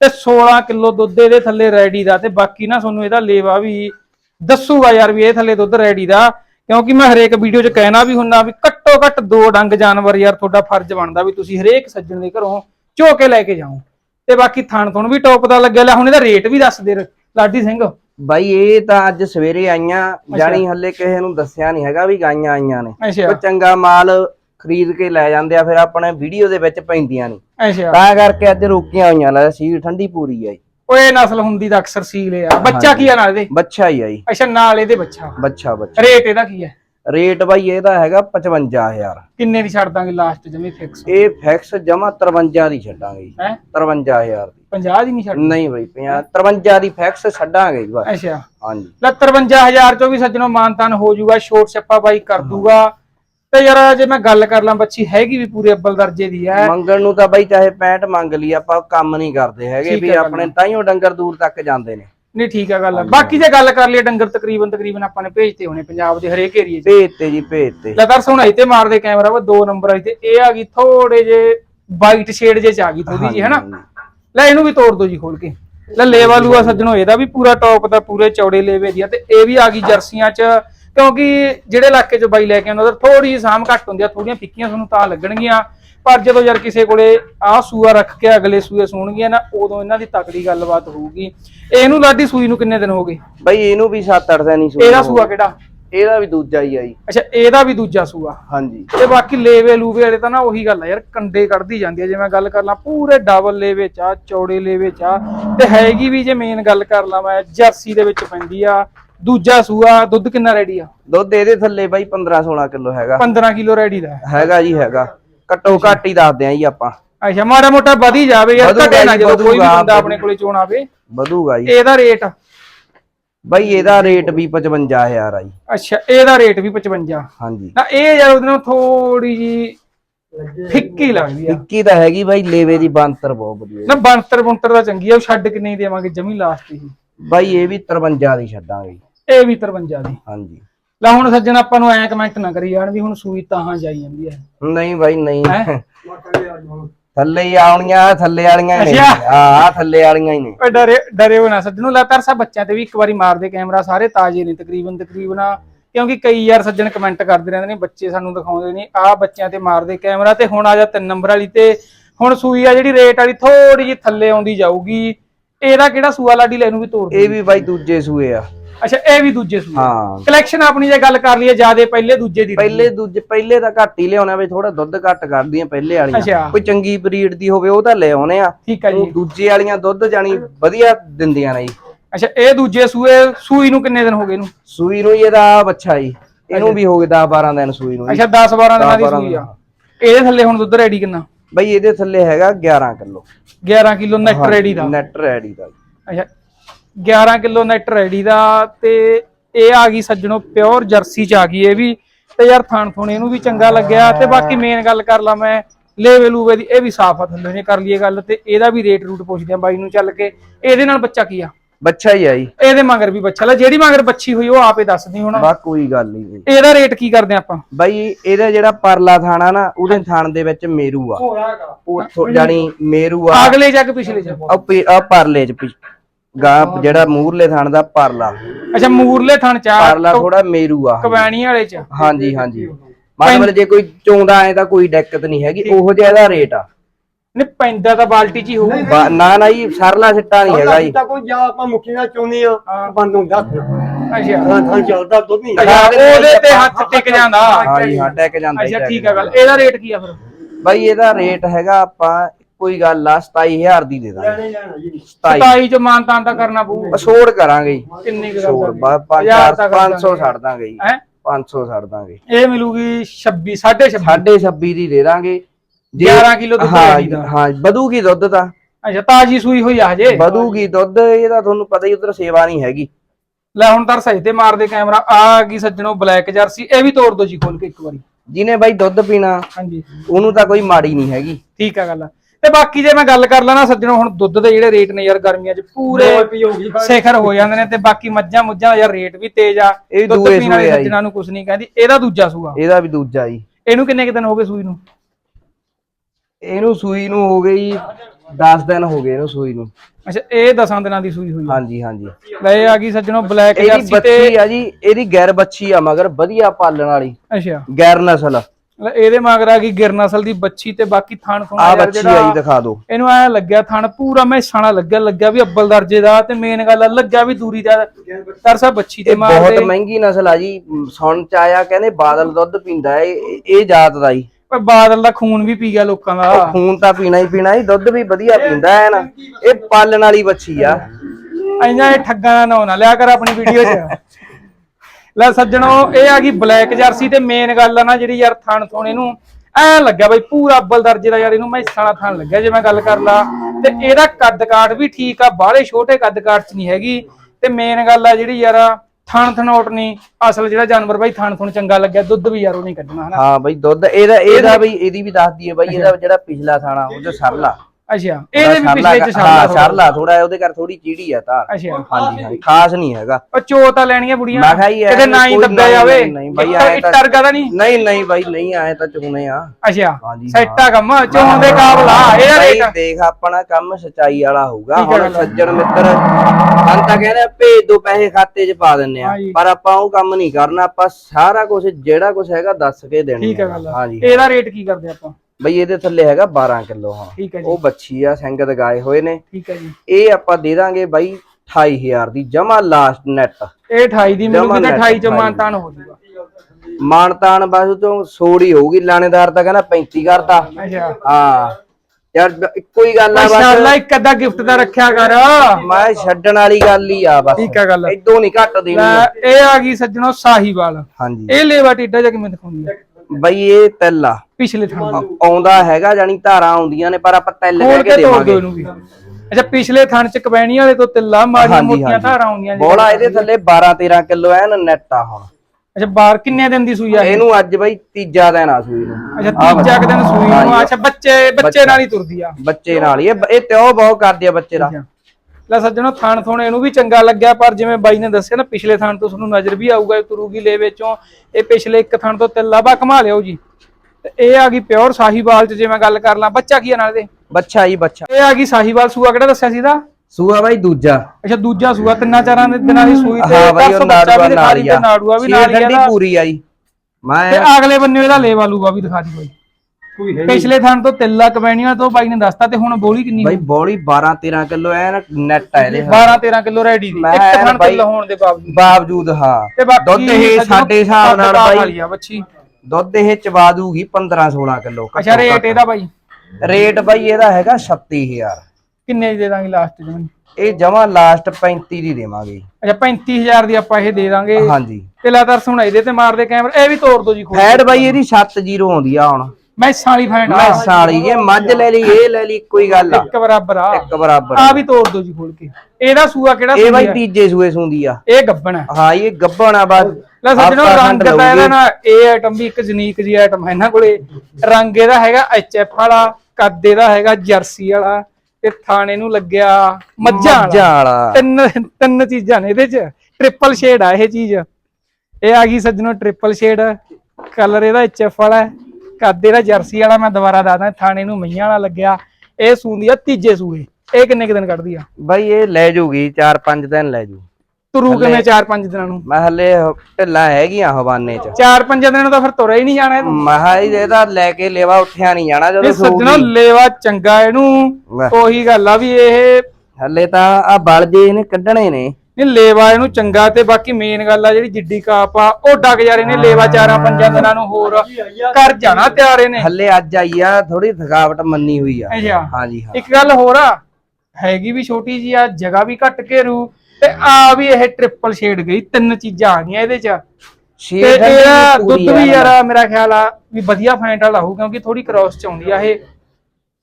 ਤੇ 16 ਕਿਲੋ ਦੁੱਧ ਇਹਦੇ ਥੱਲੇ ਰੈਡੀ ਦਾ ਤੇ ਬਾਕੀ ਨਾ ਤੁਹਾਨੂੰ ਇਹਦਾ ਲੇਵਾ ਵੀ ਦੱਸੂਗਾ ਯਾਰ ਵੀ ਇਹ ਥੱਲੇ ਦੁੱਧ ਰੈਡੀ ਦਾ ਕਿਉਂਕਿ ਮੈਂ ਹਰੇਕ ਵੀਡੀਓ 'ਚ ਕਹਿਣਾ ਵੀ ਹੁੰਨਾ ਵੀ ਘੱਟੋ ਘੱਟ ਦੋ ਡੰਗ ਜਾਨਵਰ ਯਾਰ ਤੁਹਾਡਾ ਫਰਜ਼ ਬਣਦਾ ਵੀ ਤੁਸੀਂ ਹਰੇਕ ਸੱਜਣ ਦੇ ਘਰੋਂ ਕੇ ਲੈ ਕੇ ਜਾਓ। ਤੇ ਬਾਕੀ ਥਣ ਥਣ ਵੀ ਟੌਪ ਦਾ ਲੱਗਿਆ ਲੈ ਹੁਣ ਇਹਦਾ ਰੇਟ ਵੀ ਦੱਸ ਦੇ ਲਾਡੀ ਸਿੰਘ। ਬਾਈ ਇਹ ਤਾਂ ਅੱਜ ਸਵੇਰੇ ਆਈਆਂ ਜਾਨੀ ਹੱਲੇ ਕਿਸੇ ਨੂੰ ਦੱਸਿਆ ਨਹੀਂ ਹੈਗਾ ਵੀ ਗਾਈਆਂ ਆਈਆਂ ਨੇ। ਕੋਈ ਚੰਗਾ ਮਾਲ ਖਰੀਦ ਕੇ ਲੈ ਜਾਂਦੇ ਆ ਫਿਰ ਆਪਣੇ ਵੀਡੀਓ ਦੇ ਵਿੱਚ ਪੈਂਦੀਆਂ ਨਹੀਂ। ਤਾਂ ਕਰਕੇ ਅੱਜ ਰੋਕੀਆਂ ਹੋਈਆਂ ਲੈ ਸੀ ਠੰਡੀ ਪੂਰੀ ਆ ਜੀ। ਓਏ ਨਸਲ ਹੁੰਦੀ ਤਾਂ ਅਕਸਰ ਸੀਲ ਆ। ਬੱਚਾ ਕੀ ਆ ਨਾਲ ਇਹਦੇ? ਬੱਚਾ ਹੀ ਆ ਜੀ। ਅੱਛਾ ਨਾਲ ਇਹਦੇ ਬੱਚਾ। ਬੱਚਾ ਬੱਚਾ। ਰੇਟ ਇਹਦਾ ਕੀ ਹੈ ਰੇਟ ਬਾਈ ਇਹਦਾ ਹੈਗਾ 55000 ਕਿੰਨੇ ਦੀ ਛੱਡ ਦਾਂਗੇ ਲਾਸਟ ਜਮੀ ਫਿਕਸ ਇਹ ਫਿਕਸ ਜਮਾ 53 ਦੀ ਛੱਡਾਂਗੇ ਜੀ। ਹੈ? 53000 ਦੀ। 50 ਦੀ ਨਹੀਂ ਛੱਡ ਨਹੀਂ ਬਾਈ 50 53 ਦੀ ਫਿਕਸ ਛੱਡਾਂਗੇ ਜੀ ਬਸ। ਅੱਛਾ। ਹਾਂਜੀ। ਲੈ 53000 ਚੋਂ ਵੀ ਸੱਜਣੋਂ ਮਾਨਤਾਨ ਹੋ ਜਾਊਗਾ ਛੋਟ ਛੱਪਾ ਬਾਈ ਕਰ ਦੂਗਾ। ਤੇ ਯਾਰ ਜੇ ਮੈਂ ਗੱਲ ਕਰ ਲਾਂ ਬੱਚੀ ਹੈਗੀ ਵੀ ਪੂਰੇ ਅੱਬਲ ਦਰਜੇ ਦੀ ਹੈ। ਮੰਗਣ ਨੂੰ ਤਾਂ ਬਾਈ ਚਾਹੇ 65 ਮੰਗ ਲਈ ਆਪਾਂ ਕੰਮ ਨਹੀਂ ਕਰਦੇ ਹੈਗੇ ਵੀ। ਆਪਣੇ ਤਾਈਓ ਡੰਗਰ ਦੂਰ ਤੱਕ ਜਾਂਦੇ ਨੇ। ਨਹੀਂ ਠੀਕ ਆ ਗੱਲ ਬਾਕੀ ਜੇ ਗੱਲ ਕਰ ਲਈਏ ਡੰਗਰ ਤਕਰੀਬਨ ਤਕਰੀਬਨ ਆਪਾਂ ਨੇ ਭੇਜਤੇ ਹੋਣੇ ਪੰਜਾਬ ਦੇ ਹਰੇਕ ਏਰੀਏ 'ਚ। ਭੇਜ ਤੇ ਜੀ ਭੇਜ ਤੇ ਲੈ ਦਰਸ ਹੁਣ ਇੱਥੇ ਮਾਰਦੇ ਕੈਮਰਾ ਵਾ ਦੋ ਨੰਬਰ ਆਈ ਤੇ ਇਹ ਆ ਗਈ ਥੋੜੇ ਜੇ ਵਾਈਟ ਸ਼ੇਡ ਜੇ ਚ ਆ ਗਈ ਥੋੜੀ ਜੀ ਹੈਨਾ ਲੈ ਇਹਨੂੰ ਵੀ ਤੋੜ ਦੋ ਜੀ ਖੋਲ ਕੇ। ਲੈ ਲੇਵਾ ਲੂਆ ਸੱਜਣੋ ਇਹਦਾ ਵੀ ਪੂਰਾ ਟੌਪ ਦਾ ਪੂਰੇ ਚੌੜੇ ਲੇਵੇ ਦੀ ਆ ਤੇ ਇਹ ਵੀ ਆ ਗਈ ਜਰਸੀਆਂ ਚ। ਕਿਉਂਕਿ ਜਿਹੜੇ ਇਲਾਕੇ ਚ ਬਾਈ ਲੈ ਕੇ ਆਉਂਦਾ ਥੋੜੀ ਜਿਹੀ ਸਾਮ ਘੱਟ ਹੁੰਦੀ ਆ ਥੋੜੀਆਂ ਫਿੱਕੀਆਂ ਤੁਹਾਨੂੰ ਤਾਂ ਲੱਗਣਗੀਆਂ। ਪਰ ਜਦੋਂ ਯਾਰ ਕਿਸੇ ਕੋਲੇ ਆਹ ਸੂਆ ਰੱਖ ਕੇ ਅਗਲੇ ਸੂਏ ਸੂਣਗੀਆਂ ਨਾ ਉਦੋਂ ਇਹਨਾਂ ਦੀ ਤਕੜੀ ਗੱਲਬਾਤ ਹੋਊਗੀ। ਇਹਨੂੰ ਲਾਡੀ ਸੂਈ ਨੂੰ ਕਿੰਨੇ ਦਿਨ ਹੋ ਗਏ? ਬਈ ਇਹਨੂੰ ਵੀ 7-8 ਦਿਨ ਹੀ ਸੂਆ ਇਹਦਾ ਸੂਆ। ਕਿਹੜਾ? ਇਹਦਾ ਵੀ ਦੂਜਾ ਹੀ ਆ ਜੀ। ਅੱਛਾ ਇਹਦਾ ਵੀ ਦੂਜਾ ਸੂਆ? ਹਾਂਜੀ। ਤੇ ਬਾਕੀ ਲੇਵੇ ਲੂਵੇ ਵਾਲੇ ਤਾਂ ਨਾ ਉਹੀ ਗੱਲ ਆ ਯਾਰ ਕੰਡੇ ਕੱਢਦੀ ਜਾਂਦੀ ਆ। ਜੇ ਮੈਂ ਗੱਲ ਕਰ ਲਾਂ ਪੂਰੇ ਡਬਲ ਲੇਵੇ ਚ ਆ ਚੌੜੇ ਲੇਵੇ ਚ ਆ ਤੇ ਹੈਗੀ ਵੀ ਜੇ ਮੇਨ ਗੱਲ ਕਰ ਲਾਂ ਮੈਂ ਜਰਸੀ ਦੇ ਵਿੱਚ ਪੈਂਦੀ ਆ। ਦੂਜਾ ਸੂਆ ਦੁੱਧ ਕਿੰਨਾ ਰੈਡੀ ਆ? ਦੁੱਧ ਇਹਦੇ ਥੱਲੇ ਬਾਈ 15-16 ਕਿਲੋ ਹੈਗਾ। 15 ਕਿਲੋ ਰੈਡੀ ਦਾ ਹੈਗਾ ਜੀ ਹੈਗਾ। ਘੱਟੋ ਘੱਟ ਹੀ ਦੱਸਦੇ ਆ ਜੀ ਆਪਾਂ। ਅੱਛਾ ਮਾੜਾ ਮੋਟਾ ਵਧੀ ਜਾਵੇ ਯਾਰ ਵਧੂਗਾ ਘਟੇ ਨਾ ਜੀ, ਜਦੋਂ ਕੋਈ ਵੀ ਵਧੂਗਾ, ਬੰਦਾ ਆਪਣੇ ਕੋਲੇ ਚੋਣ ਆਵੇ। ਵਧੂਗਾ ਜੀ। ਇਹਦਾ ਰੇਟ? ਬਾਈ ਇਹਦਾ ਰੇਟ ਵੀ 55000 ਆ ਜੀ। ਅੱਛਾ ਇਹਦਾ ਰੇਟ ਵੀ 55 ਹਾਂਜੀ। ਨਾ ਇਹ ਯਾਰ ਉਹਦੇ ਨਾਲ ਥੋੜੀ ਜੀ ਫਿੱਕੀ ਲੱਗਦੀ ਆ। ਇੱਕੀ ਤਾਂ ਹੈਗੀ ਬਾਈ ਲੇਵੇ ਦੀ ਬੰਤਰ ਬਹੁਤ ਵਧੀਆ ਨਾ ਬੰਤਰ ਬੰਤਰ ਦਾ ਚੰਗੀ ਆ ਉਹ ਛੱਡ ਕੇ ਨਹੀਂ ਦੇਵਾਂਗੇ ਜਮੀ ਲਾਸਟ ਹੀ। ਬਾਈ ਇਹ ਵੀ 53 ਦੀ ਛੱਡਾਂਗੇ। ਜੀ। ਇਹ ਵੀ 53 ਦੀ। ਹਾਂਜੀ। ਲੈ ਹੁਣ ਸੱਜਣ ਆਪਾਂ ਨੂੰ ਐ ਕਮੈਂਟ ਨਾ ਕਰੀ ਜਾਣ ਵੀ ਹੁਣ ਸੂਈ ਤਾਹਾਂ ਜਾਈ ਜਾਂਦੀ ਹੈ ਨਹੀਂ ਬਾਈ ਨਹੀਂ। ਹੈਂ? ਥੱਲੇ ਹੀ ਆਉਣੀਆਂ ਥੱਲੇ ਵਾਲੀਆਂ ਹੀ ਨੇ। ਅੱਛਾ। ਹਾਂ ਥੱਲੇ ਵਾਲੀਆਂ ਹੀ ਨੇ। ਓਏ ਡਰੇ ਡਰੇ ਹੋ ਨਾ ਸੱਜਣੋ ਲੈ ਤਰਸਾ ਬੱਚਿਆਂ ਤੇ ਵੀ ਇੱਕ ਵਾਰੀ ਮਾਰਦੇ ਕੈਮਰਾ ਸਾਰੇ ਤਾਜ਼ੇ ਨੇ ਤਕਰੀਬਨ ਤਕਰੀਬਨ ਕਿਉਂਕਿ ਕਈ ਯਾਰ ਸੱਜਣ ਕਮੈਂਟ ਕਰਦੇ ਰਹਿੰਦੇ ਨੇ ਬੱਚੇ ਸਾਨੂੰ ਦਿਖਾਉਂਦੇ ਨੇ ਆਹ ਬੱਚਿਆਂ ਤੇ ਮਾਰਦੇ ਕੈਮਰਾ ਤੇ ਹੁਣ ਆ ਜਾ ਤਿੰਨ ਨੰਬਰ ਵਾਲੀ ਤੇ। ਹੁਣ ਸੂਈ ਆ ਜਿਹੜੀ ਰੇਟ ਵਾਲੀ ਥੋੜੀ ਜਿਹੀ ਥੱਲੇ ਆਉਂਦੀ ਜਾਊਗੀ। ਇਹਦਾ ਕਿਹੜਾ ਸੂਆ ਲਾਡੀ ਲੈ ਇਹਨੂੰ ਵੀ ਤੋੜ ਦੇ ਇਹ ਵੀ ਬਾਈ ਦੂਜੇ ਸੂਏ ਆ। ਅੱਛਾ ਇਹ ਵੀ ਦੂਜੇ ਸੂਏ ਹਾਂ। ਕਲੈਕਸ਼ਨ ਆਪਣੀ ਜੇ ਗੱਲ ਕਰ ਲਈਏ ਜਿਆਦੇ ਪਹਿਲੇ ਦੂਜੇ ਦੀ ਪਹਿਲੇ ਦੂਜੇ ਪਹਿਲੇ ਤਾਂ ਘੱਟ ਹੀ ਲਿਆਉਣਾ ਵੀ ਥੋੜਾ ਦੁੱਧ ਘੱਟ ਕਰਦੀਆਂ ਪਹਿਲੇ ਵਾਲੀਆਂ। ਕੋਈ ਚੰਗੀ ਬਰੀਡ ਦੀ ਹੋਵੇ ਉਹ ਤਾਂ ਲੈ ਆਉਣੇ ਆ। ਠੀਕ ਆ ਜੀ। ਦੂਜੇ ਵਾਲੀਆਂ ਦੁੱਧ ਜਾਣੀ ਵਧੀਆ ਦਿੰਦੀਆਂ ਨੇ ਜੀ। ਅੱਛਾ ਇਹ ਦੂਜੇ ਸੂਏ ਸੂਈ ਨੂੰ ਕਿੰਨੇ ਦਿਨ ਹੋ ਗਏ ਇਹਨੂੰ? ਸੂਈ ਨੂੰ ਇਹਦਾ ਬੱਚਾ ਜੀ। ਇਹਨੂੰ ਵੀ ਹੋ ਗਏ 10 12 ਦਿਨ ਸੂਈ ਨੂੰ। ਅੱਛਾ 10 12 ਦਿਨਾਂ ਦੀ 12 ਸੂਈ ਆ। ਇਹਦੇ ਥੱਲੇ ਹੁਣ ਦੁੱਧ ਰੈਡੀ ਕਿੰਨਾ? ਬਈ ਇਹਦੇ ਥੱਲੇ ਹੈਗਾ 11 ਕਿਲੋ। 11 ਕਿਲੋ ਨੈਟ ਰੈਡੀ ਦਾ। ਨੈਟ ਰੈਡੀ ਦਾ। ਅੱਛਾ 11 ਕਿਲੋ ਨੈਟ ਰੈਡੀ ਦਾ ਤੇ ਇਹ ਆ ਗਈ ਸੱਜਣੋ ਪਿਓਰ ਜਰਸੀ ਚ ਆ ਗਈ ਇਹ ਵੀ। ਤੇ ਯਾਰ ਥਾਣ ਥੁਣ ਇਹਨੂੰ ਵੀ ਚੰਗਾ ਲੱਗਿਆ ਤੇ ਬਾਕੀ ਮੇਨ ਗੱਲ ਕਰ ਲਾ ਮੈਂ ਲੇਵੇ ਲੂਵੇ ਦੀ ਇਹ ਵੀ ਸਾਫ਼ ਆ ਥੱਲੇ ਨੇ ਕਰ ਲਈਏ ਗੱਲ ਤੇ ਇਹਦਾ ਵੀ ਰੇਟ ਰੂਟ ਪੁੱਛਦੇ ਆ ਬਾਈ ਨੂੰ ਚੱਲ ਕੇ। ਇਹਦੇ ਨਾਲ ਬੱਚਾ ਕੀ ਆ? ਬੱਚਾ ਹੀ ਆ ਜੀ। ਇਹਦੇ ਮਗਰ ਵੀ ਬੱਚਾ। ਲੈ ਜਿਹੜੀ ਮਗਰ ਬੱਚੀ ਹੋਈ ਉਹ ਆਪੇ ਦੱਸਦੀ ਹੁਣ। ਬਾ ਕੋਈ ਗੱਲ ਨਹੀਂ ਜੀ। ਇਹਦਾ ਰੇਟ ਕੀ ਕਰਦੇ ਆਪਾਂ? ਬਾਈ ਇਹਦਾ ਜਿਹੜਾ ਪਰਲਾ ਥਾਣਾ ਨਾ ਉਹਦੇ ਥਾਣ ਦੇ ਵਿੱਚ ਮੇਰੂ ਆ। ਉਹ ਜਾਣੀ ਮੇਰੂ ਆ। ਅਗਲੇ ਜੱਗ ਪਿਛਲੇ ਜੱਗ। ਆ ਪਰਲੇ ਚ ਗਾਂ ਜਿਹੜਾ ਮੂਰਲੇ ਥਾਣ ਦਾ ਪਰਲਾ। ਅੱਛਾ ਮੂਰਲੇ ਥਣ ਚਾ ਪਰਲਾ ਥੋੜਾ ਮੇਰੂ ਆ। ਕਵੈਣੀ ਵਾਲੇ ਚ? ਹਾਂਜੀ ਹਾਂਜੀ। ਮਤਲਬ ਜੇ ਕੋਈ ਚੋਂਦਾ ਐ ਤਾਂ ਕੋਈ ਦਿੱਕਤ ਨਹੀਂ ਹੈਗੀ ਉਹੋ ਜਿਹਾ ਇਹਦਾ ਰੇਟ ਆ। ਨੇ ਪੈਂਦਾ ਤਾਂ ਬਾਲਟੀ ਚ ਹੀ ਹੋਊ। ਨਾ ਨਾ ਜੀ ਸਰਲਾ ਸਿੱਟਾ ਨਹੀਂ ਹੈਗਾ ਜੀ। ਤਾਂ ਕੋਈ ਜਾ ਆਪਾਂ ਮੁੱਕੀ ਨਾਲ ਚੋਣੀ ਆ ਹਾਂ। ਬੰਦ ਹੁੰਦਾ ਅੱਛਾ। ਹਾਂ ਹਾਂ ਚੱਲਦਾ ਦੁੱਧ ਨਹੀਂ। ਉਹਦੇ ਤੇ ਹੱਥ ਟਿਕ ਜਾਂਦਾ। ਹਾਂਜੀ ਹਾਂ ਡੈਕ ਜਾਂਦਾ ਜੀ, ਅੱਛਾ ਠੀਕ ਆ ਗੱਲ। ਇਹਦਾ ਰੇਟ ਕੀ ਆ ਫਿਰ? ਬਾਈ ਇਹਦਾ ਰੇਟ ਹੈਗਾ ਆਪਾਂ ਕੋਈ ਗੱਲ ਆ 27000 ਦੀ ਦੇ ਦਾਂਗੇ। ਲੈਣੇ ਲੈਣਾ ਜੀ। 27 27 ਚ ਮਾਨਤਾਨ ਤਾਂ ਕਰਨਾ ਪਊ। ਛੋੜ ਕਰਾਂਗੇ ਜੀ। ਕਿੰਨੀ ਕੁ ਛੋੜ ਗੱਲ ਬਾ ਹਜ਼ਾਰ ਤੱਕ 500 ਛੱਡ ਦਾਂਗੇ ਜੀ। ਹੈ? 500 ਛੱਡ ਦਾਂਗੇ। ਇਹ ਮਿਲੂਗੀ 26 26.5 ਸਾਢੇ 26 ਦੀ ਦੇ ਦਾਂਗੇ। ਜੇ- 11 ਕਿਲੋ ਦੁੱਧ ਹਾਂ ਰੈਡੀ ਦਾ। ਹਾਂ ਵਧੂਗੀ ਦੁੱਧ ਤਾਂ। ਅੱਛਾ ਤਾਜੀ ਸੂਈ ਹੋਈ ਆ ਹਜੇ? ਵਧੂਗੀ ਦੁੱਧ ਇਹਦਾ ਤੁਹਾਨੂੰ ਪਤਾ ਹੀ ਉਧਰ ਸੇਵਾ ਨਹੀਂ ਹੈਗੀ। ਲੈ ਹੁਣ ਤਾਂ ਸਹੀ ਤੇ ਮਾਰਦੇ ਕੈਮਰਾ। ਆ ਗਈ ਸੱਜਣੋ ਬਲੈਕ ਜਰਸੀ। ਇਹ ਵੀ ਤੋੜ ਦੋ ਜੀ ਖੋਲ ਕੇ ਇੱਕ ਵਾਰੀ। ਜਿਹਨੇ ਬਾਈ ਦੁੱਧ ਪੀਣਾ ਹਾਂਜੀ। ਉਹਨੂੰ ਤਾਂ ਕੋਈ ਮਾੜੀ ਨਹੀਂ ਹੈਗੀ। ਠੀਕ ਆ ਗੱਲ ਤੇ ਬਾਕੀ ਜੇ ਮੈਂ ਗੱਲ ਕਰ ਲਾਂ ਨਾ ਸੱਜਣੋ ਹੁਣ ਦੁੱਧ ਦੇ ਜਿਹੜੇ ਰੇਟ ਨੇ ਯਾਰ ਗਰਮੀਆਂ 'ਚ ਪੂਰੇ ਸਿਖਰ ਹੋ ਜਾਂਦੇ ਨੇ ਤੇ ਬਾਕੀ ਮੱਝਾਂ ਮੁੱਝਾਂ ਯਾਰ ਰੇਟ ਵੀ ਤੇਜ਼ ਆ ਇਹ ਦੁੱਧ ਦੂਏ ਸੂਏ ਆ। ਸੱਜਣਾਂ ਨੂੰ ਕੁਝ ਨਹੀਂ ਕਹਿੰਦੀ ਇਹਦਾ ਦੂਜਾ ਸੂਆ। ਇਹਦਾ ਵੀ ਦੂਜਾ ਜੀ। ਇਹਨੂੰ ਕਿੰਨੇ ਕੁ ਦਿਨ ਹੋ ਗਏ ਸੂਈ ਨੂੰ? ਇਹਨੂੰ ਸੂਈ ਨੂੰ ਹੋ ਗਈ 10 ਦਿਨ ਹੋ ਗਏ ਇਹਨੂੰ ਸੂਈ ਨੂੰ। ਅੱਛਾ ਇਹ 10 ਦਿਨਾਂ ਦੀ ਸੂਈ ਹੋਈ ਆ। ਹਾਂਜੀ ਹਾਂਜੀ। ਲੈ ਇਹ ਆ ਗਈ ਸੱਜਣੋ ਬਲੈਕ ਇਹਦੀ ਜਰਸੀ ਤੇ ਬੱਚੀ ਆ ਜੀ ਇਹਦੀ ਗੈਰ ਬੱਚੀ ਆ ਮਗਰ ਵਧੀਆ ਪਾਲਣ ਵਾਲੀ। ਅੱਛਾ। ਗੈਰ ਨਸਲ। ਲੈ ਇਹਦੇ ਮਗਰ ਆ ਗਈ ਦੀ ਬੱਚੀ ਤੇ ਬਾਕੀ ਥਣ ਥੁਣ ਆ ਬੱਚੀ ਆ ਜੀ ਦਿਖਾ ਦਿਓ। ਇਹਨੂੰ ਐ ਲੱਗਿਆ ਥਣ ਪੂਰਾ ਮੈਸਾਣਾ ਲੱਗਿਆ ਲੱਗਿਆ ਵੀ ਅੱਬਲ ਦਰਜੇ ਦਾ ਤੇ ਮੇਨ ਗੱਲ ਆ ਲੱਗਿਆ ਵੀ ਦੂਰੀ ਦਾ। ਤਰਸਾ ਬੱਚੀ ਤੇ ਇਹ ਬਹੁਤ ਮਹਿੰਗੀ ਨਸਲ ਆ ਜੀ। ਸੁਣ ਚ ਆਇਆ ਕਹਿੰਦੇ ਬਾਦਲ ਦੁੱਧ ਪੀਂਦਾ ਹੈ ਇਹ ਜਾਤ ਦਾ ਜੀ। ਪਰ ਬਾਦਲ ਦਾ ਖੂਨ ਵੀ ਪੀ ਗਿਆ ਲੋਕਾਂ ਦਾ। ਖੂਨ ਤਾਂ ਪੀਣਾ ਹੀ ਪੀਣਾ ਹੀ ਦੁੱਧ ਵੀ ਵਧੀਆ ਪੀਂਦਾ ਹੈ ਨਾ। ਇਹ ਪਾਲਣ ਵਾਲੀ ਬੱਚੀ ਆ। ਐਨਾ ਇਹ ਠੱਗਾਂ ਦਾ ਨਾਂ ਨਾ ਲਿਆ ਕਰ ਆਪਣੀ ਵੀਡੀਓ 'ਚ। ਲੈ ਸੱਜਣੋ ਇਹ ਆ ਗਈ ਬਲੈਕ ਜਰਸੀ ਤੇ ਮੇਨ ਗੱਲ ਆ ਨਾ ਜਿਹੜੀ ਯਾਰ ਥਣ ਥੋਣ ਇਹਨੂੰ ਐ ਲੱਗਿਆ ਬਈ ਪੂਰਾ ਅੱਬਲ ਦਰਜੇ ਦਾ ਯਾਰ ਇਹਨੂੰ ਮੈਸਾਣਾ ਥਣ ਲੱਗਿਆ ਜੇ ਮੈਂ ਗੱਲ ਕਰ ਲਾ। ਤੇ ਇਹਦਾ ਕੱਦ ਕਾਠ ਵੀ ਠੀਕ ਆ ਬਾਹਲੇ ਛੋਟੇ ਕੱਦ ਕਾਠ 'ਚ ਨਹੀਂ ਹੈਗੀ। ਤੇ ਮੇਨ ਗੱਲ ਆ ਜਿਹੜੀ ਯਾਰ ਥਣ ਥਣੋਟ ਨਹੀਂ ਅਸਲ ਜਿਹੜਾ ਜਾਨਵਰ ਬਾਈ ਥਣ ਥਣ ਚੰਗਾ ਲੱਗਿਆ ਦੁੱਧ ਵੀ ਯਾਰ ਉਹ ਨਹੀਂ ਕੱਢਣਾ ਹਨਾ। ਹਾਂ ਬਈ ਦੁੱਧ ਇਹਦਾ ਇਹਦਾ ਬਈ ਇਹਦੀ ਵੀ ਦੱਸਦੀ ਹੈ ਬਈ ਇਹਦਾ ਜਿਹੜਾ ਪਿਛਲਾ ਥਾਣਾ ਉਹ ਜੋ ਸਰਲਾ। ਅੱਛਾ ਇਹਦੇ ਵੀ ਪਿਛਲੇ 'ਚ ਹਾਂ ਸਰਲਾ ਥੋੜਾ ਉਹਦੇ ਕਰ ਥੋੜੀ ਚੀੜੀ ਆ ਤਾਂ ਅੱਛਾ। ਹਾਂਜੀ ਹਾਂਜੀ ਖਾਸ ਨਹੀਂ ਹੈਗਾ। ਉਹ ਚੋਤਾ ਲੈਣੀਆਂ ਬੁੜੀਆਂ। ਮੈਂ ਕਿਹਾ ਐ ਕਿਤੇ ਨਾ ਹੀ ਦੱਬਿਆ ਜਾਵੇ। ਨਹੀਂ, ਬਾਈ ਇੱਟਰ- ਐਂ ਤਾਂ- ਦਾ ਨਹੀਂ? ਨਹੀਂ ਨਹੀਂ ਬਾਈ ਨਹੀਂ ਆਏ ਤਾਂ ਚੁਗਨੇ ਆ। ਅੱਛਾ ਸੈੱਟਾ ਕੰਮ ਚੋਣ ਦੇ ਕਾਬਲਾ ਬਾਈ ਰੇਟ ਦੇਖ ਆਪਣਾ ਕੰਮ ਸਚਾਈ ਵਾਲਾ ਹੋਊਗਾ। ਹੁਣ। ਸੱਜਣ ਮਿੱਤਰ ਹਾਂ ਤਾਂ ਕਹਿੰਦੇ ਭੇਜ ਦੋ ਪੈਸੇ ਖਾਤੇ 'ਚ ਪਾ ਦਿੰਨੇ ਆ। ਪਰ ਆਪਾਂ ਉਹ ਕੰਮ ਨਹੀਂ ਕਰਨਾ ਆਪਾਂ ਸਾਰਾ ਕੁਝ ਜਿਹੜਾ ਕੁਝ ਹੈਗਾ ਦੱਸ ਕੇ ਦੇਣਾ ਠੀਕ ਹੈ ਗੱਲ ਹਾਂਜੀ ਇਹਦਾ ਰੇਟ ਕੀ ਕਰਦੇ ਆਪਾਂ? ਬਈ ਇਹਦੇ ਥੱਲੇ ਹੈਗਾ 12 ਕਿਲੋ ਹਾਂ ਠੀਕ ਹੈ ਜੀ। ਉਹ ਬੱਚੀ ਆ ਸਿੰਘ ਦਗਾਏ ਹੋਏ ਨੇ। ਠੀਕ ਹੈ ਜੀ। ਇਹ ਆਪਾਂ ਦੇ ਦਾਂਗੇ ਬਾਈ 28000 ਦੀ ਜਮਾ ਲਾਸਟ ਨੈਟ ਇਹ 28 ਦੀ ਤਾਂ ਜਮਾਂ 28 ਚ ਮਾਨਤਾਨ ਹੋ ਜਾਊਗਾ ਮਾਨਤਾਨ ਬਸ ਤੋਂ ਸੋੜੀ ਹੋਊਗੀ ਲਾਣੇਦਾਰ ਤਾਂ ਕਹਿੰਦਾ 35 ਕਰਤਾ ਅੱਛਾ। ਹਾਂ। ਯਾਰ ਇੱਕੋ ਹੀ ਗੱਲ ਆ ਮਾਸ਼ਾਅੱਲਾ ਬਸ। ਇੱਕ ਅੱਧਾ ਗਿਫਟ ਦਾ ਰੱਖਿਆ ਕਰ। ਮੈਂ ਛੱਡਣ ਵਾਲੀ ਗੱਲ ਹੀ ਆ ਬਸ। ਠੀਕ ਆ ਗੱਲ। ਇਦੋਂ ਨਹੀਂ ਘੱਟ ਦੇਣੀ। ਇਹ ਆ ਗਈ ਸੱਜਣੋ ਸਾਹੀਵਾਲ। ਹਾਂਜੀ। ਇਹ ਲੇਵਾ ਟੀਡਾ ਜਾਂ ਕਿਵੇਂ ਦਿਖਾਉਂਦੀ ਹੈ ਬਈ ਇਹ ਤਿੱਲ ਆ। ਪਿਛਲੇ ਥਣ ਦੀ ਆਉਂਦਾ ਹੈਗਾ ਜਾਨੀ ਧਾਰਾਂ ਆਉਂਦੀਆਂ ਨੇ ਪਰ ਆਪਾਂ ਤਿੱਲ ਕਹਿ ਕੇ ਦੇਵਾਂਗੇ। ਦਿਓ ਇਹਨੂੰ ਵੀ? ਅੱਛਾ ਪਿਛਲੇ ਥਣ ਚ ਕਬੈਣੀ ਵਾਲੇ ਤੋਂ ਤਿੱਲਾ ਹਾਂਜੀ ਮੋਟੀਆਂ ਧਾਰਾਂ ਆਉਂਦੀਆਂ ਜੀ ਬੋਲਾ ਇਹਦੇ ਥੱਲੇ 12 13 ਕਿਲੋ ਐਨ ਨੈਟ ਆ ਹੁਣ। ਅੱਛਾ ਬਾਹਰ ਕਿੰਨੇ ਦਿਨ ਦੀ ਸੂਈ ਆ ਇਹ? ਇਹਨੂੰ ਅੱਜ ਬਈ ਤੀਜਾ ਦਿਨ ਆ ਸੂਈ ਨੂੰ। ਅੱਛਾ ਤੀਜਾ ਕੁ ਦਿਨ ਸੂਈ ਨੂੰ। ਅੱਛਾ ਬੱਚੇ ਬੱਚੇ ਨਾਲ ਹੀ ਤੁਰਦੀ ਆ। ਬੱਚੇ ਨਾਲ ਹੀ। ਇਹ ਇਹ ਤਿਉ ਬਹੁਤ ਕਰਦੀ ਆ ਬੱਚੇ ਦਾ। ਲੈ ਸੱਜਣੋ ਥਣ ਥੋਣ ਇਹਨੂੰ ਵੀ ਚੰਗਾ ਲੱਗਿਆ ਪਰ ਜਿਵੇਂ ਬਾਈ ਨੇ ਦੱਸਿਆ ਨਾ ਪਿਛਲੇ ਥਣ ਤੋਂ ਤੁਹਾਨੂੰ ਨਜ਼ਰ ਵੀ ਆਊਗਾ ਇਹ ਤੁਰੂਗੀ ਲੈ ਵਿੱਚੋਂ। ਇਹ ਪਿਛਲੇ ਇੱਕ ਥਣ ਤੋਂ ਤਿੱਲਾ ਬਾ ਕਮਾ ਲਿਓ ਜੀ। ਤੇ ਇਹ ਆ ਗਈ ਪਿਓਰ ਸਾਹੀਵਾਲ ਚ ਜੇ ਮੈਂ ਗੱਲ ਕਰ ਲਾਂ ਬੱਚਾ ਕੀ ਆ ਨਾਲ ਦੇ? ਬੱਚਾ ਹੀ ਬੱਚਾ। ਇਹ ਆ ਗਈ ਸਾਹੀਵਾਲ ਸੂਆ ਕਿਹੜਾ ਦੱਸਿਆ ਸੀ ਦਾ ਸੂਆ ਬਾਈ ਦੂਜਾ। ਅੱਛਾ ਦੂਜਾ ਸੂਆ ਤਿੰਨਾਂ ਚਾਰਾਂ ਦੇ ਦਿਨਾਂ ਦੀ ਸੂਈ ਤੇ ਹਾਂ ਬਾਈ ਉਹ ਨਾੜੂਆ ਵੀ ਦਿਖਾ ਨਾਲ ਦੀ ਹੀ ਤੇ ਆ। ਨਾੜੂਆ ਵੀ ਛੇ ਨਾਲ ਹੀ ਠੰਡੀ ਆ ਪੂਰੀ ਆਈ ਤੇ ਮੈਂ ਅਗਲੇ ਬੰਨੇ ਇਹਦਾ ਲੇਵਾ ਲੂਗਾ ਵੀ ਦਿਖਾ ਦੀ ਬਾਈ। ਕੋਈ ਹੈ ਪਿਛਲੇ ਥਣ ਤੋਂ ਤਿੱਲਾ ਕਬੈਣੀਆਂ ਤੋਂ ਬਾਈ ਨੇ ਦੱਸਤਾ ਤੇ ਹੁਣ ਬੋਲੀ ਕਿੰਨੀ ਬਾਈ ਬੋਲੀ 12 13 ਕਿਲੋ ਐਨ ਨੈਟ ਆ ਇਹਦੇ। 12 13 ਕਿਲੋ ਰੈਡੀ ਦੀ। ਮੈਂ ਇੱਕ ਥਣ ਬਾਈ- ਤਿੱਲਾ ਹੋਣ ਦੇ ਬਾਵਜੂਦ। ਬਾਵਜੂਦ ਹਾਂ। ਤੇ ਬਾਕੀ ਦੁੱਧ ਇਹ ਸਾਡੇ ਹਿਸਾਬ ਨਾਲ ਬਾਈ ਬੱਚੀ ਦੁੱਧ ਇਹ ਚਵਾ ਦੂਗੀ 15 16 ਕਿਲੋ ਅੱਛਾ ਰੇਟ ਇਹਦਾ ਬਾਈ? ਰੇਟ ਬਾਈ ਇਹਦਾ ਹੈਗਾ 36000 ਕਿੰਨੇ ਦੀ ਦੇ ਦਾਂਗੇ ਲਾਸਟ ਜਮਨ? ਇਹ ਜਮਾ ਲਾਸਟ 35 ਦੀ ਦੇਵਾਂਗੇ। ਅੱਛਾ 35000 ਦੀ ਆਪਾਂ ਇਹ ਦੇ ਦਾਂਗੇ। ਹਾਂਜੀ। ਤੇ ਲਾਦਰ ਸੁਣ ਇਹਦੇ ਤੇ ਮਾਰਦੇ ਕੈਮਰਾ ਇਹ ਵੀ ਤੋੜ ਦੋ ਜੀ ਖੋਲ ਫੈਟ ਬਾਈ ਇਹਦੀ 70 ਆਉਂਦੀ ਆ ਹੁਣ। ਮੈਸਾਂ ਵਾਲੀ ਫੈਂਟ ਆ। ਮੈਂ ਸਾਲੀ ਇਹ ਮੱਝ ਲੈ ਲਈ ਇਹ ਲੈ ਲਈ ਕੋਈ ਗੱਲ ਆ। ਇੱਕ ਬਰਾਬਰ ਆ। ਇੱਕ ਬਰਾਬਰ ਆ। ਵੀ ਤੋੜ ਦੋ ਜੀ ਖੋਲ ਕੇ। ਇਹਦਾ ਸੂਆ ਕਿਹੜਾ ਇਹ ਬਾਈ? ਤੀਜੇ ਸੂਏ ਸੁੰਦੀ ਆ। ਇਹ ਗੱਬਣ ਹੈ ਹਾਂ ਇਹ ਗੱਬਣ ਆ ਬਸ। ਲੈ ਸੱਜਣੋ ਰੰਗ ਦਾ ਇਹਦਾ। ਨਾ ਇਹ ਆਈਟਮ ਵੀ ਇੱਕ ਜਨੀਕ ਜੀ ਆਈਟਮ ਹੈ ਇਹਨਾਂ ਕੋਲੇ। ਰੰਗ ਇਹਦਾ ਹੈਗਾ ਐਚਐਫ ਵਾਲਾ ਕੱਦ ਇਹਦਾ ਹੈਗਾ ਜਰਸੀ ਵਾਲਾ ਤੇ ਥਾਣੇ ਨੂੰ ਲੱਗਿਆ ਮੱਝਾਂ ਵਾਲਾ। ਮੱਝਾਂ ਵਾਲਾ। ਤਿੰਨ ਤਿੰਨ ਚੀਜ਼ਾਂ ਨੇ ਇਹਦੇ ਚ। ਟ੍ਰਿਪਲ ਸ਼ੇਡ ਆ ਇਹ ਚੀਜ਼। ਇਹ ਆ ਗਈ ਸੱਜਣੋ ਟ੍ਰਿਪਲ ਸ਼ੇਡ ਕਲਰ ਇਹਦਾ ਐਚਐਫ ਵਾਲਾ ਹੈ। ਕੱਦ ਇਹਦਾ ਜਰਸੀ ਵਾਲਾ ਮੈਂ ਦੁਬਾਰਾ ਦੱਸਦਾ ਥਾਣੇ ਨੂੰ ਮਈਆਂ ਵਾਲਾ ਲੱਗਿਆ ਇਹ ਸੂੰਦੀ ਆ ਤੀਜੇ ਸੂਏ ਇਹ ਕਿੰਨੇ ਕੁ ਦਿਨ ਕੱਢਦੀ ਆ? ਬਾਈ ਇਹ ਲੈ ਜੂਗੀ 4-5 ਦਿਨ ਲੈ ਜੂ ਤੁਰੂ ਕਿਵੇਂ 4-5 ਦਿਨਾਂ ਨੂੰ? ਮੈਂ ਹਲੇ ਢਿੱਲਾ ਹੈਗੀਆਂ ਹਵਾਨੇ ਚ। 4-5 ਦਿਨਾਂ ਨੂੰ ਤਾਂ ਫਿਰ ਤੁਰਿਆ ਹੀ ਨਹੀਂ ਜਾਣਾ ਮਹਾ ਇਹਦਾ ਲੈ ਕੇ ਲੈਵਾ ਉੱਠਿਆ ਨਹੀਂ ਜਾਣਾ ਜਦੋਂ ਸੱਜਣੋ ਲੇਵਾ ਚੰਗਾ ਇਹਨੂੰ। ਉਹੀ ਗੱਲ ਆ ਵੀ ਇਹ ਹਲੇ ਤਾਂ ਆ ਬਲ ਜੇ ਇਹਨੇ ਕੱਢਣੇ ਨੇ। ਨਹੀਂ ਲੇਵਾ ਇਹਨੂੰ ਚੰਗਾ ਤੇ ਬਾਕੀ ਮੇਨ ਗੱਲ ਆ ਜਿਹੜੀ ਜਿੱਡੀ ਕਾਪ ਆ ਉਹ ਡੱਕ ਜਾ ਰਹੇ ਨੇ ਲੇਵਾ ਚਾਰਾਂ ਪੰਜਾਂ ਦਿਨਾਂ ਨੂੰ ਹੋਰ ਕਰ ਜਾਣਾ ਤਿਆਰੇ ਨੇ ਹਲੇ ਅੱਜ ਆਈ ਆ ਥੋੜੀ ਥਕਾਵਟ ਮੰਨੀ ਹੋਈ ਆ। ਹਾਂਜੀ ਹਾਂ। ਇੱਕ ਗੱਲ ਹੋਰ ਆ ਹੈਗੀ ਵੀ ਛੋਟੀ ਜੀ ਆ ਜਗ੍ਹਾ ਵੀ ਘੱਟ ਘੇਰੂ ਤੇ ਆ ਵੀ ਇਹ ਟ੍ਰਿਪਲ ਸ਼ੇਡ ਗਈ ਤਿੰਨ ਚੀਜ਼ਾਂ ਆ ਗਈਆਂ ਇਹਦੇ ਚ। ਤੇ ਇਹਦਾ ਦੁੱਧ ਵੀ ਯਾਰ। ਮੇਰਾ ਖਿਆਲ ਆ ਵੀ ਵਧੀਆ ਫੈਂਟ ਵਾਲਾ ਹੋਊ ਕਿਉਂਕਿ ਥੋੜੀ ਕ੍ਰਾਸ ਚ ਆਉਂਦੀ ਆ ਇਹ।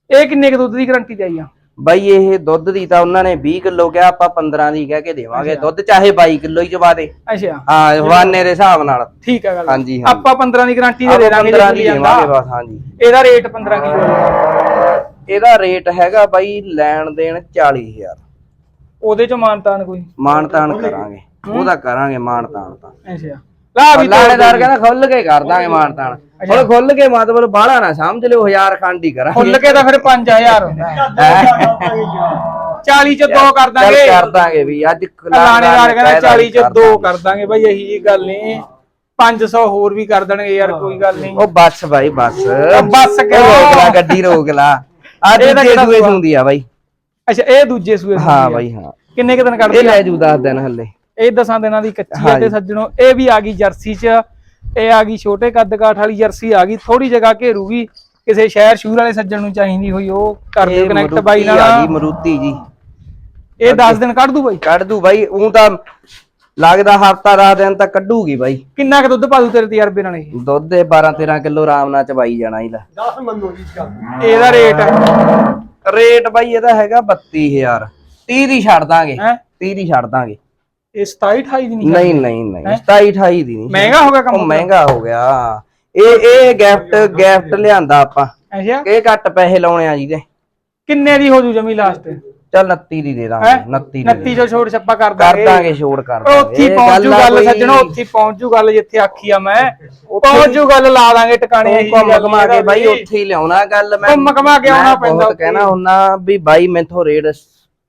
ਇਹ ਕਿੰਨੇ ਕੁ ਦੁੱਧ ਦੀ ਗਾਰੰਟੀ ਤੇ ਆਈ ਆ? ਬਾਈ ਇਹ ਦੁੱਧ ਦੀ ਤਾਂ ਉਹਨਾਂ ਨੇ 20 ਕਿਲੋ ਕਿਹਾ ਆਪਾਂ 15 ਦੀ ਕਹਿ ਕੇ ਦੇਵਾਂਗੇ। ਦੁੱਧ ਚਾਹੇ 22 ਕਿਲੋ ਹੀ ਚਵਾ ਦੇ। ਅੱਛਾ। ਹਾਂ ਹਵਾਨੇ ਦੇ ਹਿਸਾਬ ਨਾਲ। ਠੀਕ ਆ ਗੱਲ। ਹਾਂਜੀ। ਆਪਾਂ 15 ਦੀ ਗਾਰੰਟੀ ਦੇ 15 ਦੇਵਾਂਗੇ ਆਂਦਾ। ਬਸ ਹਾਂਜੀ। ਇਹਦਾ ਰੇਟ 15 ਕਿਲੋ ਇਹਦਾ ਰੇਟ ਹੈਗਾ ਬਾਈ ਲੈਣ ਦੇਣ 40000 ਉਹਦੇ ਚ ਮਾਨਤਾਨ ਕੋਈ? ਮਾਣ ਤਾਣ ਕਰਾਂਗੇ ਉਹਦਾ ਕਰਾਂਗੇ ਮਾਣ ਤਾਣ ਤਾਂ। ਅੱਛਾ। ਲਾ ਵੀ ਲਾਣੇਦਾਰ। ਕਹਿੰਦਾ ਖੁੱਲ ਕੇ ਕਰ ਦਾਂਗੇ ਮਾਣ ਤਾਣ ਹੁਣ ਖੁੱਲ ਕੇ ਮਤਲਬ ਬਾਹਲਾ ਨਾ ਸਮਝ ਲਿਓ ਹਜ਼ਾਰ ਖੰਡ ਹੀ ਕਰਾਂਗੇ ਖੁੱਲ ਕੇ ਤਾਂ ਫਿਰ 5000 ਹੁੰਦਾ ਹੈ। 40 ਚ 2 ਕਰ ਦਾਂਗੇ। ਕਰ ਦਾਂਗੇ ਵੀ ਅੱਜ ਲਾਣੇਦਾਰ ਕਹਿੰਦਾ ਕਹਿ 40 ਚ 2 ਕਰ ਦਾਂਗੇ ਬਾਈ ਇਹੀ ਜੀ ਗੱਲ ਨਹੀਂ 500 ਹੋਰ ਵੀ ਕਰ ਦੇਣਗੇ ਯਾਰ ਕੋਈ ਗੱਲ ਨਹੀਂ ਉਹ ਬੱਸ ਬਾਈ ਬੱਸ। ਬੱਸ ਕਿਉਂ? ਰੋਕ ਲਾ ਗੱਡੀ ਰੋਕ ਲਾ। ਦੇ ਕਿਹੜਾ ਦੂਏ ਸੂਆ? ਹੁੰਦੀ ਆ ਬਾਈ। ਅੱਛਾ ਇਹ ਦੂਜੇ ਸੂਏ ਦੀ ਹਾਂ ਆ। ਬਾਈ ਹਾਂ। ਕਿੰਨੇ ਕੁ ਦਿਨ ਇਹ ਕੱਢਦੀ ਆ? ਲੈ ਜੂ 10 ਦਿਨ ਹੱਲੇ। ਇਹ ਦਸਾਂ ਦਿਨਾਂ ਦੀ ਕੱਚੀ ਹਾਂਜੀ। ਤੇ ਸੱਜਣੋ ਇਹ ਵੀ ਆ ਗਈ ਜਰਸੀ ਚ ਇਹ ਆ ਗਈ ਛੋਟੇ ਕੱਦ ਕਾਠ ਵਾਲੀ ਜਰਸੀ ਆ ਗਈ ਥੋੜੀ ਜਗ੍ਹਾ ਘੇਰੂਗੀ ਕਿਸੇ ਸ਼ਹਿਰ ਸ਼ੂਰ ਵਾਲੇ ਸੱਜਣ ਨੂੰ ਚਾਹੀਦੀ ਹੋਈ ਉਹ ਕਰ ਦਿਓ ਕਨੈਕਟ ਬਾਈ ਆ ਗਈ ਨਾਲ ਮਰੂਤੀ ਜੀ। ਇਹ 10 ਦਿਨ ਕੱਢ ਦੂ ਬਾਈ? ਕੱਢ ਦੂ ਬਾਈ ਉਹ ਤਾਂ ਲੱਗਦਾ ਹਫਤਾ 10 ਦਿਨ ਤਾਂ ਕੱਢੂਗੀ ਬਾਈ। ਕਿੰਨਾ ਕੁ ਦੁੱਧ ਪਾ ਦੂ ਤੇਰੇ ਤਜਰਬੇ ਨਾਲ ਇਹ? ਦੁੱਧ ਦੇ 12 13 ਕਿਲੋ ਆਰਾਮ ਨਾਲ ਚਬਾਈ ਜਾਣਾ ਹੀ ਲੈ। 10 ਮੰਨੋ ਜੀ ਚੱਲ ਇਹਦਾ ਰੇਟ ਹੈ। ਰੇਟ ਬਾਈ ਇਹਦਾ ਹੈਗਾ 32000 30 ਦੀ ਛੱਡ ਦਾਂਗੇ। ਹੈਂ? 30 ਦੀ ਛੱਡ ਦਾਂਗੇ। ਇਹ 27 28 ਦੀ ਨਹੀਂ ਨਹੀਂ ਨਹੀਂ ਨਹੀਂ 27 28 ਦੀ ਨਹੀਂ ਮਹਿੰਗਾ ਹੋ ਗਿਆ ਉਹ ਕੰਮ ਮਹਿੰਗਾ ਹੋ ਗਿਆ। ਇਹ ਇਹ ਗਿਫਟ ਗਿਫਟ ਲਿਆਂਦਾ ਆਪਾਂ। ਅੱਛਾ। ਇਹ ਘੱਟ ਪੈਸੇ ਲਾਉਣੇ ਆ ਜਿਹਦੇ। ਕਿੰਨੇ ਦੀ ਹੋ ਜੂ ਜਮੀ ਲਾਸਟ ਚੱਲ 29 ਦੀ ਦੇ ਦਾਂਗੇ ਹੈ? 29 ਦੀ 29 ਜੋ ਛੋੜ ਛੱਪਾ ਕਰ ਕਰ ਦਾਂਗੇ ਦਾਂਗੇ ਛੋੜ ਕਰ ਉਹ ਉੱਥੇ ਪਹੁੰਚ ਜੂ ਗੱਲ ਸੱਜਣੋ ਉੱਥੇ ਪਹੁੰਚ ਜੂ ਗੱਲ ਜਿੱਥੇ ਆਖੀ ਆ ਮੈਂ। ਪਹੁੰਚ ਜੂ ਗੱਲ ਲਾ ਦਾਂਗੇ ਟਿਕਾਣੇ ਇਹੀ ਉਹ ਗੱਲ ਘਮਾ ਕੇ ਬਾਈ। ਉੱਥੇ ਹੀ ਲਿਆਉਣਾ ਗੱਲ ਮੈਂ। ਘੁੰਮ ਘਮਾ ਕੇ ਆਉਣਾ ਪੈਂਦਾ। ਕਹਿਣਾ ਹੁੰਨਾ ਵੀ ਬਾਈ ਮੈਥੋਂ ਰੇਟ